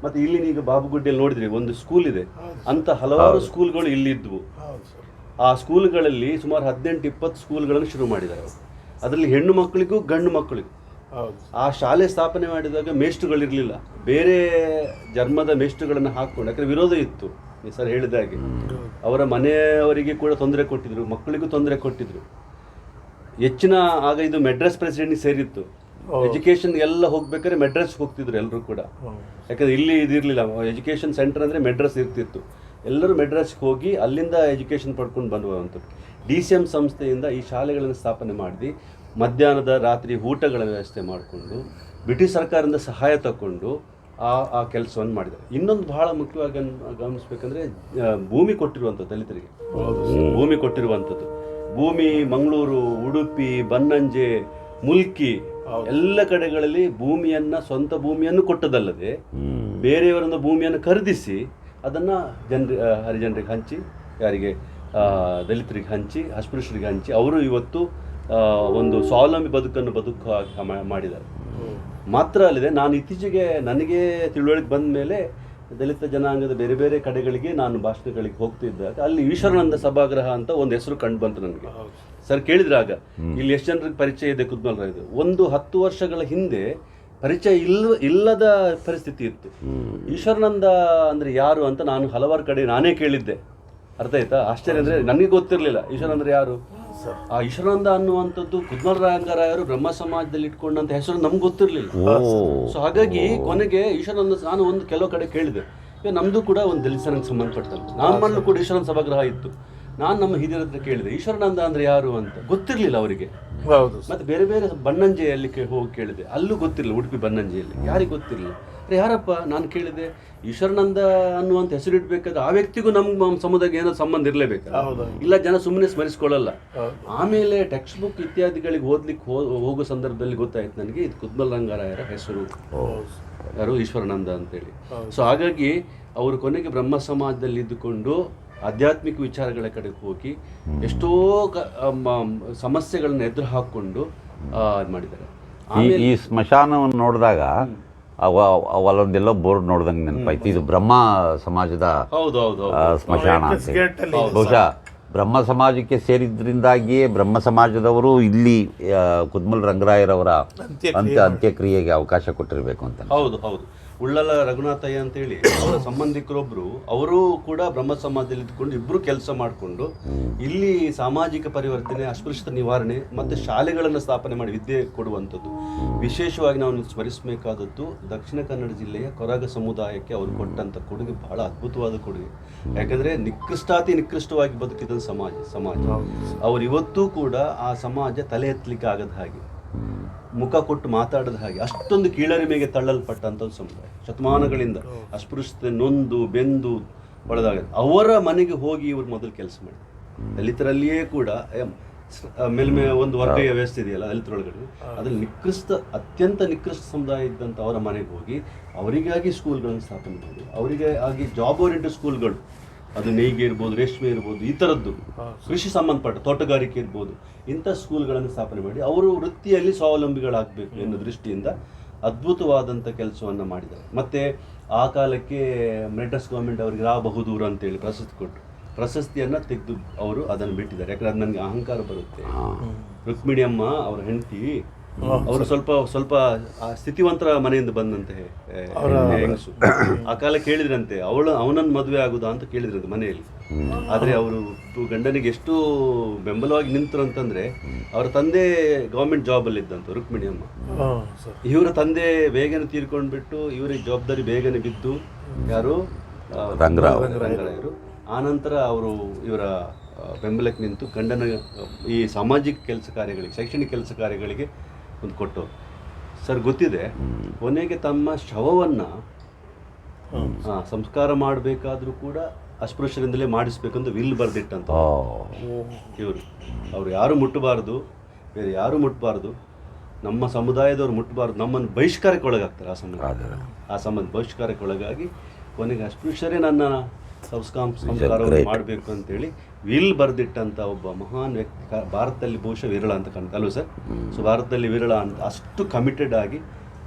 ಮತ್ತು ಇಲ್ಲಿ ಈಗ ಬಾಬುಗುಡ್ಡೆಯಲ್ಲಿ ನೋಡಿದ್ರಿ ಒಂದು ಸ್ಕೂಲ್ ಇದೆ. ಅಂತ ಹಲವಾರು ಸ್ಕೂಲ್ಗಳು ಇಲ್ಲಿ ಇದ್ವು. ಆ ಸ್ಕೂಲ್ಗಳಲ್ಲಿ ಸುಮಾರು ಹದಿನೆಂಟು ಇಪ್ಪತ್ತು ಸ್ಕೂಲ್ಗಳನ್ನು ಶುರು ಮಾಡಿದ್ದಾರೆ ಅದರಲ್ಲಿ ಹೆಣ್ಣು ಮಕ್ಕಳಿಗೂ ಗಂಡು ಮಕ್ಕಳಿಗೂ. ಆ ಶಾಲೆ ಸ್ಥಾಪನೆ ಮಾಡಿದಾಗ ಮೇಷ್ಟ್ರುಗಳಿರಲಿಲ್ಲ. ಬೇರೆ ಜನ್ಮದ ಮೇಷ್ಟ್ರುಗಳನ್ನು ಹಾಕ್ಕೊಂಡು ಯಾಕಂದ್ರೆ ವಿರೋಧ ಇತ್ತು ಸರ್ ಹೇಳಿದ ಹಾಗೆ. ಅವರ ಮನೆಯವರಿಗೆ ಕೂಡ ತೊಂದರೆ ಕೊಟ್ಟಿದ್ರು ಮಕ್ಕಳಿಗೂ ತೊಂದರೆ ಕೊಟ್ಟಿದ್ರು. ಹೆಚ್ಚಿನ ಆಗ ಇದು ಮೆಡ್ರಾಸ್ ಪ್ರೆಸಿಡೆಂಟ್ ಸೇರಿತ್ತು. ಎಜುಕೇಶನ್ ಎಲ್ಲ ಹೋಗ್ಬೇಕಾದ್ರೆ ಮೆಡ್ರಾಸ್ ಹೋಗ್ತಿದ್ರು ಎಲ್ಲರೂ ಕೂಡ. ಯಾಕಂದ್ರೆ ಇಲ್ಲಿ ಇದಿರಲಿಲ್ಲ. ಎಜುಕೇಷನ್ ಸೆಂಟರ್ ಅಂದರೆ ಮೆಡ್ರಸ್ ಇರ್ತಿತ್ತು. ಎಲ್ಲರೂ ಮೆಡ್ರಾಸ್ಗೆ ಹೋಗಿ ಅಲ್ಲಿಂದ ಎಜುಕೇಷನ್ ಪಡ್ಕೊಂಡು ಬಂದುವಂಥದ್ದು ಡಿ ಸಿ ಎಂ ಸಂಸ್ಥೆಯಿಂದ ಈ ಶಾಲೆಗಳನ್ನು ಸ್ಥಾಪನೆ ಮಾಡಿ ಮಧ್ಯಾಹ್ನದ ರಾತ್ರಿ ಊಟಗಳ ವ್ಯವಸ್ಥೆ ಮಾಡಿಕೊಂಡು ಬ್ರಿಟಿಷ್ ಸರ್ಕಾರದಿಂದ ಸಹಾಯ ತಗೊಂಡು ಆ ಆ ಕೆಲಸವನ್ನು ಮಾಡಿದ್ದಾರೆ ಇನ್ನೊಂದು ಬಹಳ ಮುಖ್ಯವಾಗಿ ಗಮನಿಸ್ಬೇಕಂದ್ರೆ ಭೂಮಿ ಕೊಟ್ಟಿರುವಂಥದ್ದು ದಲಿತರಿಗೆ. ಭೂಮಿ ಕೊಟ್ಟಿರುವಂಥದ್ದು. ಭೂಮಿ ಮಂಗಳೂರು ಉಡುಪಿ ಬನ್ನಂಜೆ ಮುಲ್ಕಿ ಎಲ್ಲ ಕಡೆಗಳಲ್ಲಿ ಭೂಮಿಯನ್ನ ಸ್ವಂತ ಭೂಮಿಯನ್ನು ಕೊಟ್ಟದಲ್ಲದೆ ಬೇರೆಯವರನ್ನು ಬೇರೆಯವರೊಂದು ಭೂಮಿಯನ್ನು ಖರೀದಿಸಿ ಅದನ್ನ ಜನರಿ ಹರಿಜನರಿಗೆ ಹಂಚಿ ಯಾರಿಗೆ ದಲಿತರಿಗೆ ಹಂಚಿ ಅಸ್ಪೃಶ್ಯರಿಗೆ ಹಂಚಿ ಅವರು ಇವತ್ತು ಒಂದು ಸ್ವಾವಲಂಬಿ ಬದುಕನ್ನು ಬದುಕು ಮಾಡಿದ್ದಾರೆ. ಮಾತ್ರ ಅಲ್ಲದೆ ನಾನು ಇತ್ತೀಚೆಗೆ ನನಗೆ ತಿಳುವಳಿಕೆ ಬಂದ ಮೇಲೆ ದಲಿತ ಜನಾಂಗದ ಬೇರೆ ಬೇರೆ ಕಡೆಗಳಿಗೆ ನಾನು ಭಾಷಣಗಳಿಗೆ ಹೋಗ್ತಿದ್ದಾಗ ಅಲ್ಲಿ ಈಶ್ವರಾನಂದ ಸಭಾಗ್ರಹ ಅಂತ ಒಂದು ಹೆಸರು ಕಂಡು ಬಂತು ನನಗೆ. ಸರ್ ಕೇಳಿದ್ರಾಗ ಆಗ ಇಲ್ಲಿ ಎಷ್ಟು ಜನರಿಗೆ ಪರಿಚಯ ಇದೆ ಕುದ್ಮಲ್ ಇದು? ಒಂದು ಹತ್ತು ವರ್ಷಗಳ ಹಿಂದೆ ಪರಿಚಯ ಇಲ್ಲ ಇಲ್ಲದ ಪರಿಸ್ಥಿತಿ ಇತ್ತು. ಈಶ್ವರಾನಂದ ಅಂದ್ರೆ ಯಾರು ಅಂತ ನಾನು ಹಲವಾರು ಕಡೆ ನಾನೇ ಕೇಳಿದ್ದೆ. ಅರ್ಥ ಆಯ್ತಾ? ಆಶ್ಚರ್ಯ ಅಂದ್ರೆ ನನಗೆ ಗೊತ್ತಿರಲಿಲ್ಲ. ಈಶ್ವರಾನಂದ್ರೆ ಯಾರು? ಆ ಈಶ್ವರಾನಂದ ಅನ್ನುವಂಥದ್ದು ಕುದ್ಮಲ್ ರಂಗರಾಯರು ಬ್ರಹ್ಮ ಸಮಾಜದಲ್ಲಿ ಇಟ್ಕೊಂಡಂತ ಹೆಸರು ನಮ್ಗೆ ಗೊತ್ತಿರಲಿಲ್ಲ. ಸೊ ಹಾಗಾಗಿ ಕೊನೆಗೆ ಈಶ್ವರಾನಂದ ನಾನು ಒಂದು ಕೆಲವು ಕಡೆ ಕೇಳಿದೆ. ಈಗ ನಮ್ದು ಕೂಡ ಒಂದು ದಲಿತ ಸಂಘಕ್ಕೆ ಸಂಬಂಧಪಟ್ಟಂತೆ ನಮ್ಮಲ್ಲೂ ಕೂಡ ಈಶ್ವರನ ಸಭಾಗ್ರಹ ಇತ್ತು. ನಾನು ನಮ್ಮ ಹಿರಿಯರ ಹತ್ರ ಕೇಳಿದೆ ಈಶ್ವರಾನಂದ ಅಂದ್ರೆ ಯಾರು ಅಂತ. ಗೊತ್ತಿರಲಿಲ್ಲ ಅವರಿಗೆ. ಹೌದು ಮತ್ತೆ ಬೇರೆ ಬೇರೆ ಬನ್ನಂಜೆಯಲ್ಲಿ ಹೋಗಿ ಕೇಳಿದೆ. ಅಲ್ಲೂ ಗೊತ್ತಿಲ್ಲ ಉಡುಪಿ ಬನ್ನಂಜೆಯಲ್ಲಿ. ಯಾರಿಗೆ ಗೊತ್ತಿರಲಿಲ್ಲ. ಅರೆ ಯಾರಪ್ಪ? ನಾನು ಕೇಳಿದೆ ಈಶ್ವರನಂದ ಅನ್ನುವಂತ ಹೆಸರು ಇಡಬೇಕಾದ ಆ ವ್ಯಕ್ತಿಗೂ ನಮ್ಮ ಸಮುದಾಯಕ್ಕೆ ಏನೋ ಸಂಬಂಧ ಇರಲೇಬೇಕು. ಇಲ್ಲ ಜನ ಸುಮ್ಮನೆ ಸ್ಮರಿಸ್ಕೊಳ್ಳಲ್ಲ. ಆಮೇಲೆ ಟೆಕ್ಸ್ಟ್ ಬುಕ್ ಇತ್ಯಾದಿಗಳಿಗೆ ಓದ್ಲಿಕ್ಕೆ ಹೋಗೋ ಸಂದರ್ಭದಲ್ಲಿ ಗೊತ್ತಾಯ್ತು ನನಗೆ ಇದು ಕುದ್ಮಲ್ ರಂಗಾರಾಯರ ಹೆಸರು. ಯಾರು? ಈಶ್ವರನಂದ ಅಂತೇಳಿ. ಸೊ ಹಾಗಾಗಿ ಅವರು ಕೊನೆಗೆ ಬ್ರಹ್ಮ ಸಮಾಜದಲ್ಲಿ ಇದ್ದುಕೊಂಡು ಆಧ್ಯಾತ್ಮಿಕ ವಿಚಾರಗಳ ಕಡೆ ಹೋಗಿ ಎಷ್ಟೋ ಕ- ಮ- ಸಮಸ್ಯೆಗಳನ್ನ ಎದುರು ಹಾಕೊಂಡು ಇದು ಮಾಡಿದ್ದಾರೆ. ಈ ಈ ಸ್ಮಶಾನವನ್ನು ನೋಡಿದಾಗ ಅವ ಅವಲ್ಲೊಂದೆಲ್ಲೋ ಬೋರ್ಡ್ ನೋಡ್ದಂಗೆ ನೆನಪಾಯ್ತು. ಇದು ಬ್ರಹ್ಮ ಸಮಾಜದ ಹೌದು ಹೌದು ಸ್ಮಶಾನ ಬಹುಶಃ ಬ್ರಹ್ಮ ಸಮಾಜಕ್ಕೆ ಸೇರಿದ್ರಿಂದಾಗಿಯೇ ಬ್ರಹ್ಮ ಸಮಾಜದವರು ಇಲ್ಲಿ ಕುದ್ಮಲ್ ರಂಗರಾಯರವರ ಅಂತ್ಯ ಅಂತ್ಯಕ್ರಿಯೆಗೆ ಅವಕಾಶ ಕೊಟ್ಟಿರಬೇಕು ಅಂತ. ಹೌದು ಹೌದು. ಉಳ್ಳಲ ರಘುನಾಥಯ್ಯ ಅಂತೇಳಿ ಅವರ ಸಂಬಂಧಿಕರೊಬ್ಬರು ಅವರು ಕೂಡ ಬ್ರಹ್ಮ ಸಮಾಜದಲ್ಲಿ ಇದ್ಕೊಂಡು ಇಬ್ಬರು ಕೆಲಸ ಮಾಡಿಕೊಂಡು ಇಲ್ಲಿ ಸಾಮಾಜಿಕ ಪರಿವರ್ತನೆ ಅಸ್ಪೃಶ್ಯತೆ ನಿವಾರಣೆ ಮತ್ತು ಶಾಲೆಗಳನ್ನು ಸ್ಥಾಪನೆ ಮಾಡಿ ವಿದ್ಯೆ ಕೊಡುವಂಥದ್ದು. ವಿಶೇಷವಾಗಿ ನಾವು ಸ್ಮರಿಸಬೇಕಾದದ್ದು ದಕ್ಷಿಣ ಕನ್ನಡ ಜಿಲ್ಲೆಯ ಕೊರಗ ಸಮುದಾಯಕ್ಕೆ ಅವರು ಕೊಟ್ಟಂಥ ಕೊಡುಗೆ ಬಹಳ ಅದ್ಭುತವಾದ ಕೊಡುಗೆ. ಯಾಕಂದರೆ ನಿಕೃಷ್ಟಾತಿ ನಿಕೃಷ್ಟವಾಗಿ ಬದುಕಿದ ಸಮಾಜ ಸಮಾಜ. ಅವರಿವತ್ತೂ ಇವತ್ತೂ ಕೂಡ ಆ ಸಮಾಜ ತಲೆ ಎತ್ತಲಿಕ್ಕೆ ಆಗದ ಹಾಗೆ. ಮುಖ ಕೊಟ್ಟು ಮಾತಾಡದ ಹಾಗೆ ಅಷ್ಟೊಂದು ಕೀಳರಿಮೆಗೆ ತಳ್ಳಲ್ಪಟ್ಟಂಥ ಒಂದು ಸಮುದಾಯ. ಶತಮಾನಗಳಿಂದ ಅಸ್ಪೃಶ್ಯತೆ ನೊಂದು ಬೆಂದು ಒಳದಾಗ ಅವರ ಮನೆಗೆ ಹೋಗಿ ಇವರು ಮೊದಲು ಕೆಲಸ ಮಾಡಿ ದಲಿತರಲ್ಲಿಯೇ ಕೂಡ ಮೇಲ್ಮೆ ಒಂದು ವರ್ಗೀಯ ವ್ಯವಸ್ಥೆ ಇದೆಯಲ್ಲ ದಲಿತರೊಳಗಡೆ. ಅದರಲ್ಲಿ ನಿಕೃಷ್ಟ ಅತ್ಯಂತ ನಿಕೃಷ್ಟ ಸಮುದಾಯ ಇದ್ದಂಥ ಅವರ ಮನೆಗೆ ಹೋಗಿ ಅವರಿಗಾಗಿ ಸ್ಕೂಲ್ಗಳನ್ನು ಸ್ಥಾಪನೆ ಮಾಡಿ ಅವರಿಗೆ ಆಗಿ ಜಾಬ್ ಓರಿಯೆಂಟೆಡ್ ಸ್ಕೂಲ್ಗಳು ಅದು ನೇಯ್ಗೆ ಇರ್ಬೋದು ರೇಷ್ಮೆ ಇರ್ಬೋದು ಈ ಥರದ್ದು ಕೃಷಿ ಸಂಬಂಧಪಟ್ಟ ತೋಟಗಾರಿಕೆ ಇರ್ಬೋದು ಇಂಥ ಸ್ಕೂಲ್ಗಳನ್ನು ಸ್ಥಾಪನೆ ಮಾಡಿ ಅವರು ವೃತ್ತಿಯಲ್ಲಿ ಸ್ವಾವಲಂಬಿಗಳಾಗಬೇಕು ಎನ್ನುವ ದೃಷ್ಟಿಯಿಂದ ಅದ್ಭುತವಾದಂಥ ಕೆಲಸವನ್ನು ಮಾಡಿದ್ದಾರೆ. ಮತ್ತು ಆ ಕಾಲಕ್ಕೆ ಮೆಡ್ರಸ್ ಗೌರ್ಮೆಂಟ್ ಅವರಿಗೆ ರಾ ಬಹುದೂರು ಅಂತೇಳಿ ಪ್ರಶಸ್ತಿ ಕೊಟ್ಟು ಪ್ರಶಸ್ತಿಯನ್ನು ತೆಗೆದು ಅವರು ಅದನ್ನು ಬಿಟ್ಟಿದ್ದಾರೆ. ಯಾಕಂದ್ರೆ ಅದು ನನಗೆ ಅಹಂಕಾರ ಬರುತ್ತೆ. ರುಕ್ಮಿಣಿಯಮ್ಮ ಅವರ ಹೆಂಡತಿ ಅವರು ಸ್ವಲ್ಪ ಸ್ವಲ್ಪ ಆ ಸ್ಥಿತಿವಂತರ ಮನೆಯಿಂದ ಬಂದಂತೆ ಹೆಂಗಸು. ಆ ಕಾಲ ಕೇಳಿದ್ರಂತೆ. ಅವಳು ಅವನನ್ನು ಮದುವೆ ಆಗುದಾ ಅಂತ ಕೇಳಿದ್ರಂತೆ ಮನೆಯಲ್ಲಿ. ಆದ್ರೆ ಅವರು ಗಂಡನಿಗೆ ಎಷ್ಟು ಬೆಂಬಲವಾಗಿ ನಿಂತರು ಅಂತಂದ್ರೆ ಅವರ ತಂದೆ ಗೌರ್ಮೆಂಟ್ ಜಾಬ್ ಅಲ್ಲಿ ಇದ್ದಂತ ರುಕ್ಮಿಣಿ ಅಮ್ಮ ಇವರ ತಂದೆ ಬೇಗನೆ ತೀರ್ಕೊಂಡ್ಬಿಟ್ಟು ಇವರಿಗೆ ಜವಾಬ್ದಾರಿ ಬೇಗನೆ ಬಿದ್ದು ಯಾರು. ರಂಗರಾಯರು. ಆನಂತರ ಅವರು ಇವರ ಬೆಂಬಲಕ್ಕೆ ನಿಂತು ಗಂಡನ ಈ ಸಾಮಾಜಿಕ ಕೆಲಸ ಕಾರ್ಯಗಳಿಗೆ ಶೈಕ್ಷಣಿಕ ಕೆಲಸ ಕಾರ್ಯಗಳಿಗೆ ಒಂದು ಕೊಟ್ಟು ಸರ್ ಗೊತ್ತಿದೆ ಕೊನೆಗೆ ತಮ್ಮ ಶವವನ್ನು ಸಂಸ್ಕಾರ ಮಾಡಬೇಕಾದ್ರೂ ಕೂಡ ಅಸ್ಪೃಶ್ಯರಿಂದಲೇ ಮಾಡಿಸ್ಬೇಕಂತ ವಿಲ್ ಬರೆದಿಟ್ಟಂತ ಇವರು. ಅವ್ರು ಯಾರು ಮುಟ್ಟಬಾರ್ದು ಬೇರೆ ಯಾರು ಮುಟ್ಟಬಾರ್ದು ನಮ್ಮ ಸಮುದಾಯದವ್ರು ಮುಟ್ಟಬಾರ್ದು ನಮ್ಮನ್ನು ಬಹಿಷ್ಕಾರಕ್ಕೆ ಒಳಗಾಗ್ತಾರೆ ಆ ಸಂಬಂಧ. ಆ ಸಂಬಂಧ ಬಹಿಷ್ಕಾರಕ್ಕೆ ಒಳಗಾಗಿ ಕೊನೆಗೆ ಅಸ್ಪೃಶ್ಯರೇ ನನ್ನ ಸಂಸ್ಕಾಂ ಸಂಸ್ಕಾರವನ್ನು ಮಾಡಬೇಕು ಅಂತೇಳಿ ವಿಲ್ ಬರೆದಿಟ್ಟಂಥ ಒಬ್ಬ ಮಹಾನ್ ವ್ಯಕ್ತಿ ಭಾರತದಲ್ಲಿ ಬಹುಶಃ ವಿರಳ ಅಂತ ಕಾಣುತ್ತೆ ಅಲ್ವ ಸರ್? ಸೊ ಭಾರತದಲ್ಲಿ ವಿರಳ ಅಂತ ಅಷ್ಟು ಕಮಿಟೆಡ್ ಆಗಿ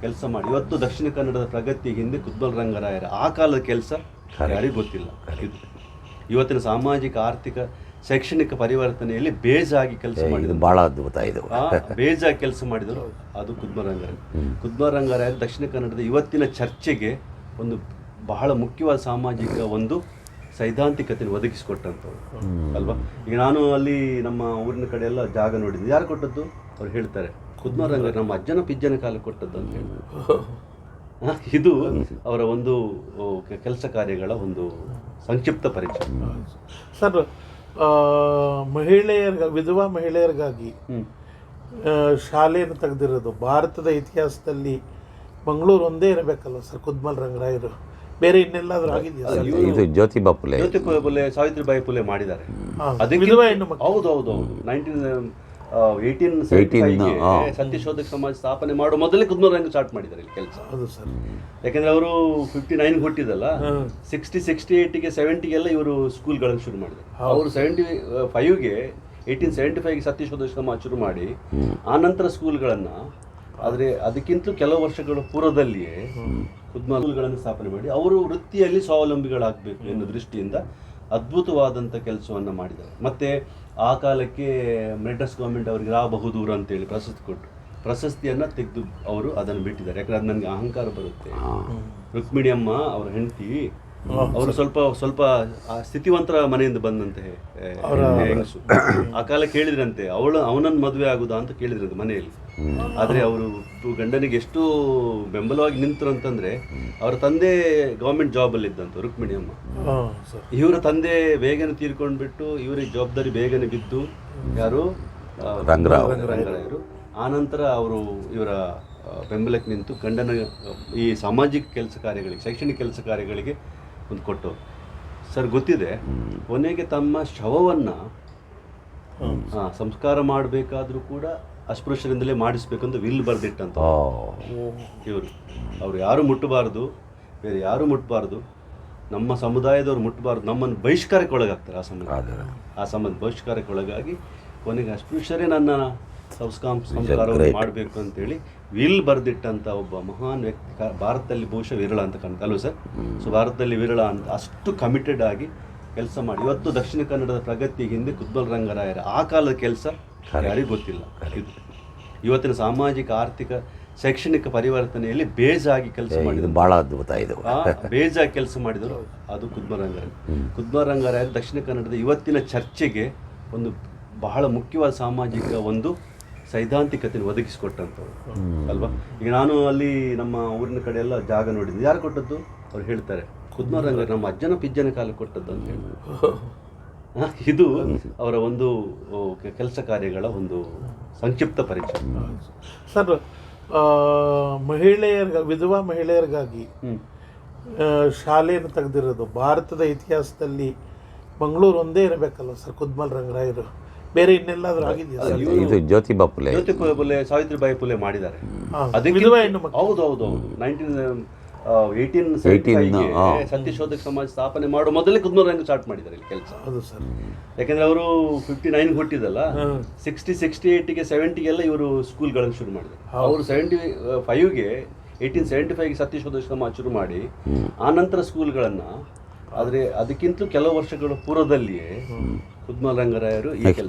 ಕೆಲಸ ಮಾಡಿ. ಇವತ್ತು ದಕ್ಷಿಣ ಕನ್ನಡದ ಪ್ರಗತಿ ಹಿಂದೆ ಕುದ್ಬಲ್ ರಂಗರಾಯರ. ಆ ಕಾಲದ ಕೆಲಸ ಯಾರಿಗೂ ಗೊತ್ತಿಲ್ಲ. ಇವತ್ತಿನ ಸಾಮಾಜಿಕ ಆರ್ಥಿಕ ಶೈಕ್ಷಣಿಕ ಪರಿವರ್ತನೆಯಲ್ಲಿ ಬೇಜಾಗಿ ಕೆಲಸ ಮಾಡಿದ್ರು. ಮಾಡಿದ ಬಹಳ ಅದ್ಭುತ ಇದು. ಬೇಜಾಗಿ ಕೆಲಸ ಮಾಡಿದರು ಅದು ಕುದ್ಮರಂಗರಾಯ ಕುದ್ಮರಂಗರಾಯ ದಕ್ಷಿಣ ಕನ್ನಡದ ಇವತ್ತಿನ ಚರ್ಚೆಗೆ ಒಂದು ಬಹಳ ಮುಖ್ಯವಾದ ಸಾಮಾಜಿಕ ಒಂದು ಸೈದ್ಧಾಂತಿಕತೆಯನ್ನು ಒದಗಿಸಿಕೊಟ್ಟಂಥವ್ರು. ಅಲ್ವಾ? ಈಗ ನಾನು ಅಲ್ಲಿ ನಮ್ಮ ಊರಿನ ಕಡೆ ಎಲ್ಲ ಜಾಗ ನೋಡಿದ್ದೆ. ಯಾರು ಕೊಟ್ಟದ್ದು? ಅವ್ರು ಹೇಳ್ತಾರೆ. ಕುದ್ಮರಂಗ ನಮ್ಮ ಅಜ್ಜನ ಪಿಜ್ಜನ ಕಾಲ ಕೊಟ್ಟದ್ದು ಅಂತ ಹೇಳಿ ಇದು ಅವರ ಒಂದು ಕೆಲಸ ಕಾರ್ಯಗಳ ಒಂದು ಸಂಕ್ಷಿಪ್ತ ಪರಿಚಯ ಸರ್ ಆ, ವಿಧವಾ ಮಹಿಳೆಯರಿಗಾಗಿ ಶಾಲೆಯನ್ನು ತೆಗೆದಿರೋದು ಭಾರತದ ಇತಿಹಾಸದಲ್ಲಿ ಮಂಗಳೂರು ಒಂದೇ ಇರಬೇಕಲ್ಲ ಸರ್ ಕುದ್ಮಲ್ ರಂಗರಾಯರು? ಬೇರೆ ಇನ್ನೆಲ್ಲಾದ್ರೂ ಆಗಿದೆಯಾ? ಇದು ಜ್ಯೋತಿ ಬಾಪುಲೆ ಜ್ಯೋತಿ ಪುಲೆ ಸಾವಿತ್ರಿಬಾಯಿ ಪುಲೆ ಮಾಡಿದ್ದಾರೆ. ಅದಕ್ಕೆ. ಹೌದು ಹೌದು ಹೌದು. ನೈನ್ಟೀನ್ ಏಯ್ಟೀನ್ 18, ಸತ್ಯಶೋಧಕ ಸಮಾಜ ಸ್ಥಾಪನೆ ಮಾಡೋ ಮೊದಲೇ ಕುದ್ನೂರಂಗ ಸ್ಟಾರ್ಟ್ ಮಾಡಿದ್ದಾರೆ ಇಲ್ಲಿ ಕೆಲಸ. ಹೌದು ಸರ್. ಯಾಕಂದ್ರೆ ಅವರು ಫಿಫ್ಟಿ ನೈನ್ ಹುಟ್ಟಿದಲ್ಲ. ಸಿಕ್ಸ್ಟಿ ಸಿಕ್ಸ್ಟಿ ಏಯ್ಟಿಗೆ ಸೆವೆಂಟಿಗೆಲ್ಲ ಇವರು ಸ್ಕೂಲ್ಗಳನ್ನು ಶುರು ಮಾಡಿದ್ದಾರೆ ಅವರು ಸೆವೆಂಟಿ ಫೈವ್ಗೆ ಏಯ್ಟೀನ್ ಸೆವೆಂಟಿ ಫೈವ್ಗೆ ಸತ್ಯಶೋಧಕ ಸಮಾಜ ಶುರು ಮಾಡಿ ಆ ನಂತರ ಸ್ಕೂಲ್ಗಳನ್ನು ಆದರೆ ಅದಕ್ಕಿಂತಲೂ ಕೆಲವು ವರ್ಷಗಳ ಪೂರ್ವದಲ್ಲಿಯೇ ಕುದ್ಮ ಸ್ಕೂಲ್ಗಳನ್ನು ಸ್ಥಾಪನೆ ಮಾಡಿ ಅವರು ವೃತ್ತಿಯಲ್ಲಿ ಸ್ವಾವಲಂಬಿಗಳಾಗಬೇಕು ಎನ್ನುವ ದೃಷ್ಟಿಯಿಂದ ಅದ್ಭುತವಾದಂಥ ಕೆಲಸವನ್ನು ಮಾಡಿದ್ದಾರೆ. ಮತ್ತು ಆ ಕಾಲಕ್ಕೆ ಮೆಡ್ರಾಸ್ ಗೌರ್ಮೆಂಟ್ ಅವರಿಗೆ ಬಹುದೂರ ಅಂತೇಳಿ ಪ್ರಶಸ್ತಿ ಕೊಟ್ಟು ಪ್ರಶಸ್ತಿಯನ್ನು ತೆಗೆದು ಅವರು ಅದನ್ನು ಬಿಟ್ಟಿದ್ದಾರೆ. ಯಾಕಂದ್ರೆ ಅದು ನನಗೆ ಅಹಂಕಾರ ಬರುತ್ತೆ. ರುಕ್ಮಿಣಿ ಅಮ್ಮ ಅವರ ಹೆಂಡತಿ ಅವರು ಸ್ವಲ್ಪ ಸ್ವಲ್ಪ ಆ ಸ್ಥಿತಿವಂತರ ಮನೆಯಿಂದ ಬಂದಂತೆ ಆ ಕಾಲ ಕೇಳಿದ್ರಂತೆ. ಅವಳು ಅವನನ್ನು ಮದುವೆ ಆಗುದಾ ಅಂತ ಕೇಳಿದ್ರಂತೆ ಮನೆಯಲ್ಲಿ. ಆದ್ರೆ ಅವರು ಗಂಡನಿಗೆ ಎಷ್ಟು ಬೆಂಬಲವಾಗಿ ನಿಂತರು ಅಂತಂದ್ರೆ ಅವರ ತಂದೆ ಗೌರ್ಮೆಂಟ್ ಜಾಬಲ್ಲಿ ಇದ್ದಂತ ರುಕ್ಮಿಣಿ ಅಮ್ಮ. ಇವರ ತಂದೆ ಬೇಗನೆ ತೀರ್ಕೊಂಡ್ಬಿಟ್ಟು ಇವರಿಗೆ ಜವಾಬ್ದಾರಿ ಬೇಗನೆ ಬಿದ್ದು ಯಾರು? ರಂಗರಾವ್. ರಂಗರಾಯರು. ಆನಂತರ ಅವರು ಇವರ ಬೆಂಬಲಕ್ಕೆ ನಿಂತು ಗಂಡನ ಈ ಸಾಮಾಜಿಕ ಕೆಲಸ ಕಾರ್ಯಗಳಿಗೆ ಶೈಕ್ಷಣಿಕ ಕೆಲಸ ಕಾರ್ಯಗಳಿಗೆ ಒಂದು ಕೊಟ್ಟು ಸರ್ ಗೊತ್ತಿದೆ ಕೊನೆಗೆ ತಮ್ಮ ಶವವನ್ನು ಸಂಸ್ಕಾರ ಮಾಡಬೇಕಾದ್ರೂ ಕೂಡ ಅಸ್ಪೃಶ್ಯರಿಂದಲೇ ಮಾಡಿಸ್ಬೇಕಂತ ವಿಲ್ ಬರೆದಿಟ್ಟಂತ ಇವರು. ಅವರು ಯಾರು ಮುಟ್ಟಬಾರ್ದು ಬೇರೆ ಯಾರು ಮುಟ್ಟಬಾರ್ದು ನಮ್ಮ ಸಮುದಾಯದವ್ರು ಮುಟ್ಟಬಾರ್ದು ನಮ್ಮನ್ನು ಬಹಿಷ್ಕಾರಕ್ಕೆ ಒಳಗಾಗ್ತಾರೆ ಆ ಸಂಬಂಧ. ಆ ಸಂಬಂಧ ಬಹಿಷ್ಕಾರಕ್ಕೆ ಒಳಗಾಗಿ ಕೊನೆಗೆ ಅಸ್ಪೃಶ್ಯರೇ ನನ್ನ ಸಂಸ್ಕಾಂ ಸಂಸ್ಕಾರವನ್ನು ಮಾಡಬೇಕು ಅಂತೇಳಿ ವಿಲ್ ಬರೆದಿಟ್ಟಂಥ ಒಬ್ಬ ಮಹಾನ್ ವ್ಯಕ್ತಿ ಭಾರತದಲ್ಲಿ ಬಹುಶಃ ವಿರಳ ಅಂತ ಕಾಣುತ್ತೆ ಅಲ್ವ ಸರ್? ಸೊ ಭಾರತದಲ್ಲಿ ವಿರಳ ಅಂತ ಅಷ್ಟು ಕಮಿಟೆಡ್ ಆಗಿ ಕೆಲಸ ಮಾಡಿ. ಇವತ್ತು ದಕ್ಷಿಣ ಕನ್ನಡದ ಪ್ರಗತಿಗೆ ಹಿಂದೆ ಕುದ್ಬಲ್ ರಂಗರಾಯರ ಆ ಕಾಲದ ಕೆಲಸ ಯಾರಿಗೂ ಗೊತ್ತಿಲ್ಲ. ಇದು ಇವತ್ತಿನ ಸಾಮಾಜಿಕ ಆರ್ಥಿಕ ಶೈಕ್ಷಣಿಕ ಪರಿವರ್ತನೆಯಲ್ಲಿ ಬೇಜಾಗಿ ಕೆಲಸ ಮಾಡಿದ್ರು ಬಹಳ ಅದ್ಭುತ ಇದು. ಬೇಜಾಗಿ ಕೆಲಸ ಮಾಡಿದರು ಅದು ಕುದ್ಮರಂಗರ ಕುದ್ಮರಂಗರಾಯ ದಕ್ಷಿಣ ಕನ್ನಡದ ಇವತ್ತಿನ ಚರ್ಚೆಗೆ ಒಂದು ಬಹಳ ಮುಖ್ಯವಾದ ಸಾಮಾಜಿಕ ಒಂದು ಸೈದ್ಧಾಂತಿಕತೆ ಒದಗಿಸಿಕೊಟ್ಟಂಥವ್ರು. ಅಲ್ವಾ? ಈಗ ನಾನು ಅಲ್ಲಿ ನಮ್ಮ ಊರಿನ ಕಡೆ ಎಲ್ಲ ಜಾಗ ನೋಡಿದ್ದೆ ಯಾರು ಕೊಟ್ಟದ್ದು? ಅವ್ರು ಹೇಳ್ತಾರೆ ಕುದ್ಮರಂಗರ ನಮ್ಮ ಅಜ್ಜನ ಪಿಜ್ಜನ ಕಾಲ ಕೊಟ್ಟದ್ದು ಅಂತ ಹೇಳಿ ಆ, ಇದು ಅವರ ಒಂದು ಕೆಲಸ ಕಾರ್ಯಗಳ ಒಂದು ಸಂಕ್ಷಿಪ್ತ ಪರಿಚಯ. ಸರ್ ಮಹಿಳೆಯರ ವಿಧವಾ ಮಹಿಳೆಯರಿಗಾಗಿ ಶಾಲೆಯನ್ನು ತೆಗೆದಿರೋದು ಭಾರತದ ಇತಿಹಾಸದಲ್ಲಿ ಮಂಗಳೂರು ಒಂದೇ ಇರಬೇಕಲ್ಲ ಸರ್ ಕುದ್ಮಲ್ ರಂಗರಾಯರು? ಬೇರೆ ಇನ್ನೆಲ್ಲಾದ್ರೂ ಆಗಿದೆಯಾ ಇದು ಜ್ಯೋತಿಬಾ ಪುಲೆ ಜ್ಯೋತಿ ಪುಲೆ ಸಾವಿತ್ರಿಬಾಯಿ ಪುಲೆ ಮಾಡಿದ್ದಾರೆ. ಹೌದು ಹೌದು ಹೌದು ನೈನ್ಟೀನ್ ಏಯ್ಟೀನ್ 18, ಹಾ. ಸತ್ಯಶೋಧಕ ಸಮಾಜ ಸ್ಥಾಪನೆ ಮಾಡುವ ಮೊದಲೇ ಕುದ್ನೂರಂಗ ಸ್ಟಾರ್ಟ್ ಮಾಡಿದ್ದಾರೆ ಇಲ್ಲಿ ಕೆಲಸ. ಹೌದು ಸರ್. ಯಾಕಂದ್ರೆ ಅವರು ಫಿಫ್ಟಿ ನೈನ್ ಹುಟ್ಟಿದಲ್ಲ. ಸಿಕ್ಸ್ಟಿ ಸಿಕ್ಸ್ಟಿ ಏಯ್ಟಿಗೆ ಸೆವೆಂಟಿಗೆಲ್ಲ ಇವರು ಸ್ಕೂಲ್ಗಳನ್ನು ಶುರು ಮಾಡಿದ್ರು ಅವರು ಸೆವೆಂಟಿ ಫೈವ್ಗೆ ಏಯ್ಟೀನ್ ಸೆವೆಂಟಿ ಫೈವ್ಗೆ ಸತ್ಯಶೋಧಕ ಸಮಾಜ ಶುರು ಮಾಡಿ ಆನಂತರ ನಂತರ ಸ್ಕೂಲ್ಗಳನ್ನು ಆದರೆ ಅದಕ್ಕಿಂತಲೂ ಕೆಲವು ವರ್ಷಗಳ ಪೂರ್ವದಲ್ಲಿಯೇ ಕುದ್ಮಲ್ ರಂಗರಾಯರು ಈ ಕೆಲಸ